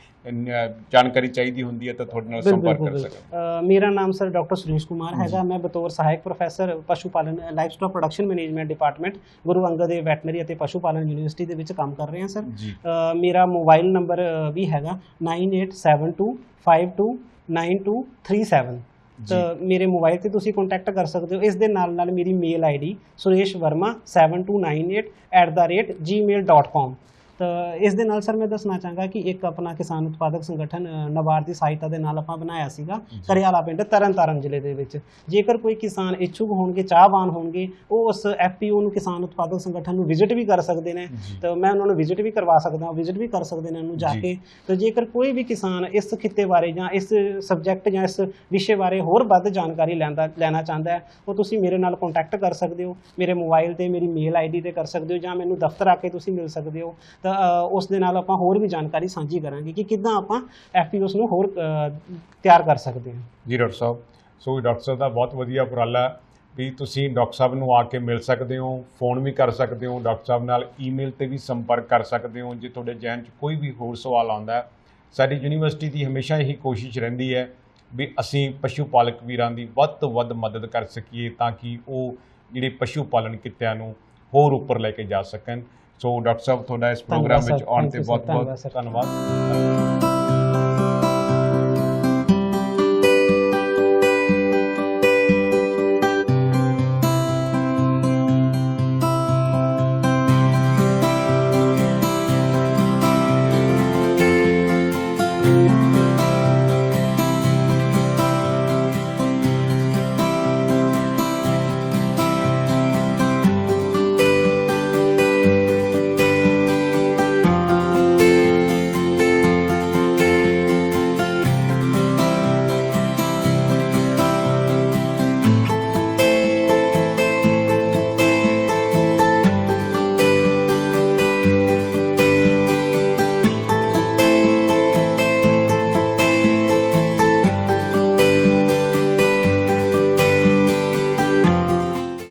ਜਾਣਕਾਰੀ ਚਾਹੀਦੀ ਹੁੰਦੀ ਹੈ ਤਾਂ ਤੁਹਾਡੇ ਨਾਲ ਸੰਪਰਕ ਕਰ। ਸਕਣ। ਮੇਰਾ ਨਾਮ ਸਰ ਡਾਕਟਰ ਸੁਰੇਸ਼ ਕੁਮਾਰ ਹੈਗਾ। ਮੈਂ ਬਤੌਰ ਸਹਾਇਕ ਪ੍ਰੋਫੈਸਰ ਪਸ਼ੂ ਪਾਲਣ livestock production management department Guru Angad Dev veterinary ਅਤੇ ਪਸ਼ੂ ਪਾਲਣ ਯੂਨੀਵਰਸਿਟੀ ਦੇ ਵਿੱਚ ਕੰਮ ਕਰ ਰਿਹਾ ਸਰ। ਮੇਰਾ ਮੋਬਾਈਲ ਨੰਬਰ ਵੀ ਹੈਗਾ 9872529237 ਤਾਂ ਮੇਰੇ ਮੋਬਾਈਲ ਤੇ ਤੁਸੀਂ ਕੰਟੈਕਟ ਕਰ ਸਕਦੇ ਹੋ। ਇਸ ਦੇ ਨਾਲ ਨਾਲ ਮੇਰੀ ਮੇਲ ਆਈਡੀ sureshvarma7298@gmail.com ਤਾਂ ਇਸ ਦੇ ਨਾਲ ਸਰ ਮੈਂ ਦੱਸਣਾ ਚਾਹਾਂਗਾ ਕਿ ਇੱਕ ਆਪਣਾ ਕਿਸਾਨ ਉਤਪਾਦਕ ਸੰਗਠਨ ਅ, ਨਬਾਰ ਦੀ ਸਹਾਇਤਾ ਦੇ ਨਾਲ ਆਪਾਂ ਬਣਾਇਆ ਸੀਗਾ ਕਰਿਆਲਾ ਪਿੰਡ ਤਰਨਤਾਰਨ ਜ਼ਿਲ੍ਹੇ ਦੇ ਵਿੱਚ। ਜੇਕਰ ਕੋਈ ਕਿਸਾਨ ਇੱਛੁਕ ਹੋਣਗੇ ਚਾਹਵਾਨ ਹੋਣਗੇ ਉਹ ਉਸ ਐਫਪੀਓ ਨੂੰ ਕਿਸਾਨ ਉਤਪਾਦਕ ਸੰਗਠਨ ਨੂੰ ਵਿਜ਼ਿਟ ਵੀ ਕਰ ਸਕਦੇ ਨੇ। ਤਾਂ ਮੈਂ ਉਹਨਾਂ ਨੂੰ ਵਿਜ਼ਿਟ ਵੀ ਕਰਵਾ ਸਕਦਾ ਵਿਜ਼ਿਟ ਵੀ ਕਰ ਸਕਦੇ ਨੇ ਉਹਨੂੰ ਜਾ ਜੀ। ਕੇ। ਤੇ ਜੇਕਰ ਕੋਈ ਵੀ ਕਿਸਾਨ ਇਸ ਖਿੱਤੇ ਬਾਰੇ ਜਾਂ ਇਸ ਸਬਜੈਕਟ ਜਾਂ ਇਸ ਵਿਸ਼ੇ ਬਾਰੇ ਹੋਰ ਵੱਧ ਜਾਣਕਾਰੀ ਲੈਂਦਾ ਲੈਣਾ ਚਾਹੁੰਦਾ ਹੈ ਉਹ ਤੁਸੀਂ ਮੇਰੇ ਨਾਲ ਕੰਟੈਕਟ ਕਰ ਸਕਦੇ ਹੋ। ਮੇਰੇ ਮੋਬਾਈਲ ਤੇ ਮੇਰੀ ਮੇਲ ਆਈਡੀ ਤੇ ਕਰ ਸਕਦੇ ਹੋ ਜਾਂ ਮੈਨੂੰ ਦਫ਼ਤਰ ਆ ਕੇ ਤੁਸੀਂ ਮਿਲ ਸਕਦੇ ਹੋ। ਤਾਂ ਉਸ ਦੇ ਨਾਲ ਆਪਾਂ ਹੋਰ ਵੀ ਜਾਣਕਾਰੀ ਸਾਂਝੀ ਕਰਾਂਗੇ ਕਿ ਕਿੱਦਾਂ ਆਪਾਂ ਐਫਪੀਓਸ ਨੂੰ ਹੋਰ ਤਿਆਰ ਕਰ ਸਕਦੇ ਹਾਂ। ਜੀ, ਡਾਕਟਰ ਸਾਹਿਬ, ਸੋ ਡਾਕਟਰ ਸਾਹਿਬ ਦਾ ਬਹੁਤ ਵਧੀਆ ਉਪਰਾਲਾ ਵੀ ਤੁਸੀਂ ਡਾਕਟਰ ਸਾਹਿਬ ਨੂੰ ਆ ਕੇ ਮਿਲ ਸਕਦੇ ਹੋ, ਫੋਨ ਵੀ ਕਰ ਸਕਦੇ ਹੋ, ਡਾਕਟਰ ਸਾਹਿਬ ਨਾਲ ਈਮੇਲ ਤੇ ਵੀ ਸੰਪਰਕ ਕਰ ਸਕਦੇ ਹੋ, ਜੇ ਤੁਹਾਡੇ ਜ਼ਿਹਨ 'ਚ ਕੋਈ ਵੀ ਹੋਰ ਸਵਾਲ ਆਉਂਦਾ, ਸਾਡੀ ਯੂਨੀਵਰਸਿਟੀ ਦੀ ਹਮੇਸ਼ਾ ਇਹੀ ਕੋਸ਼ਿਸ਼ ਰਹਿੰਦੀ ਹੈ ਵੀ ਅਸੀਂ ਪਸ਼ੂ ਪਾਲਕ ਵੀਰਾਂ ਦੀ ਵੱਧ ਤੋਂ ਵੱਧ ਮਦਦ ਕਰ ਸਕੀਏ ਤਾਂ ਕਿ ਉਹ ਜਿਹੜੇ ਪਸ਼ੂ ਪਾਲਣ ਕਿੱਤਿਆਂ ਨੂੰ ਹੋਰ ਉੱਪਰ ਲੈ ਕੇ ਜਾ ਸਕਣ। ਸੋ ਡਾਕਟਰ ਸਾਹਿਬ ਤੁਹਾਡਾ ਇਸ ਪ੍ਰੋਗਰਾਮ ਵਿੱਚ ਆਉਣ ਤੇ ਬਹੁਤ ਬਹੁਤ। ਧੰਨਵਾਦ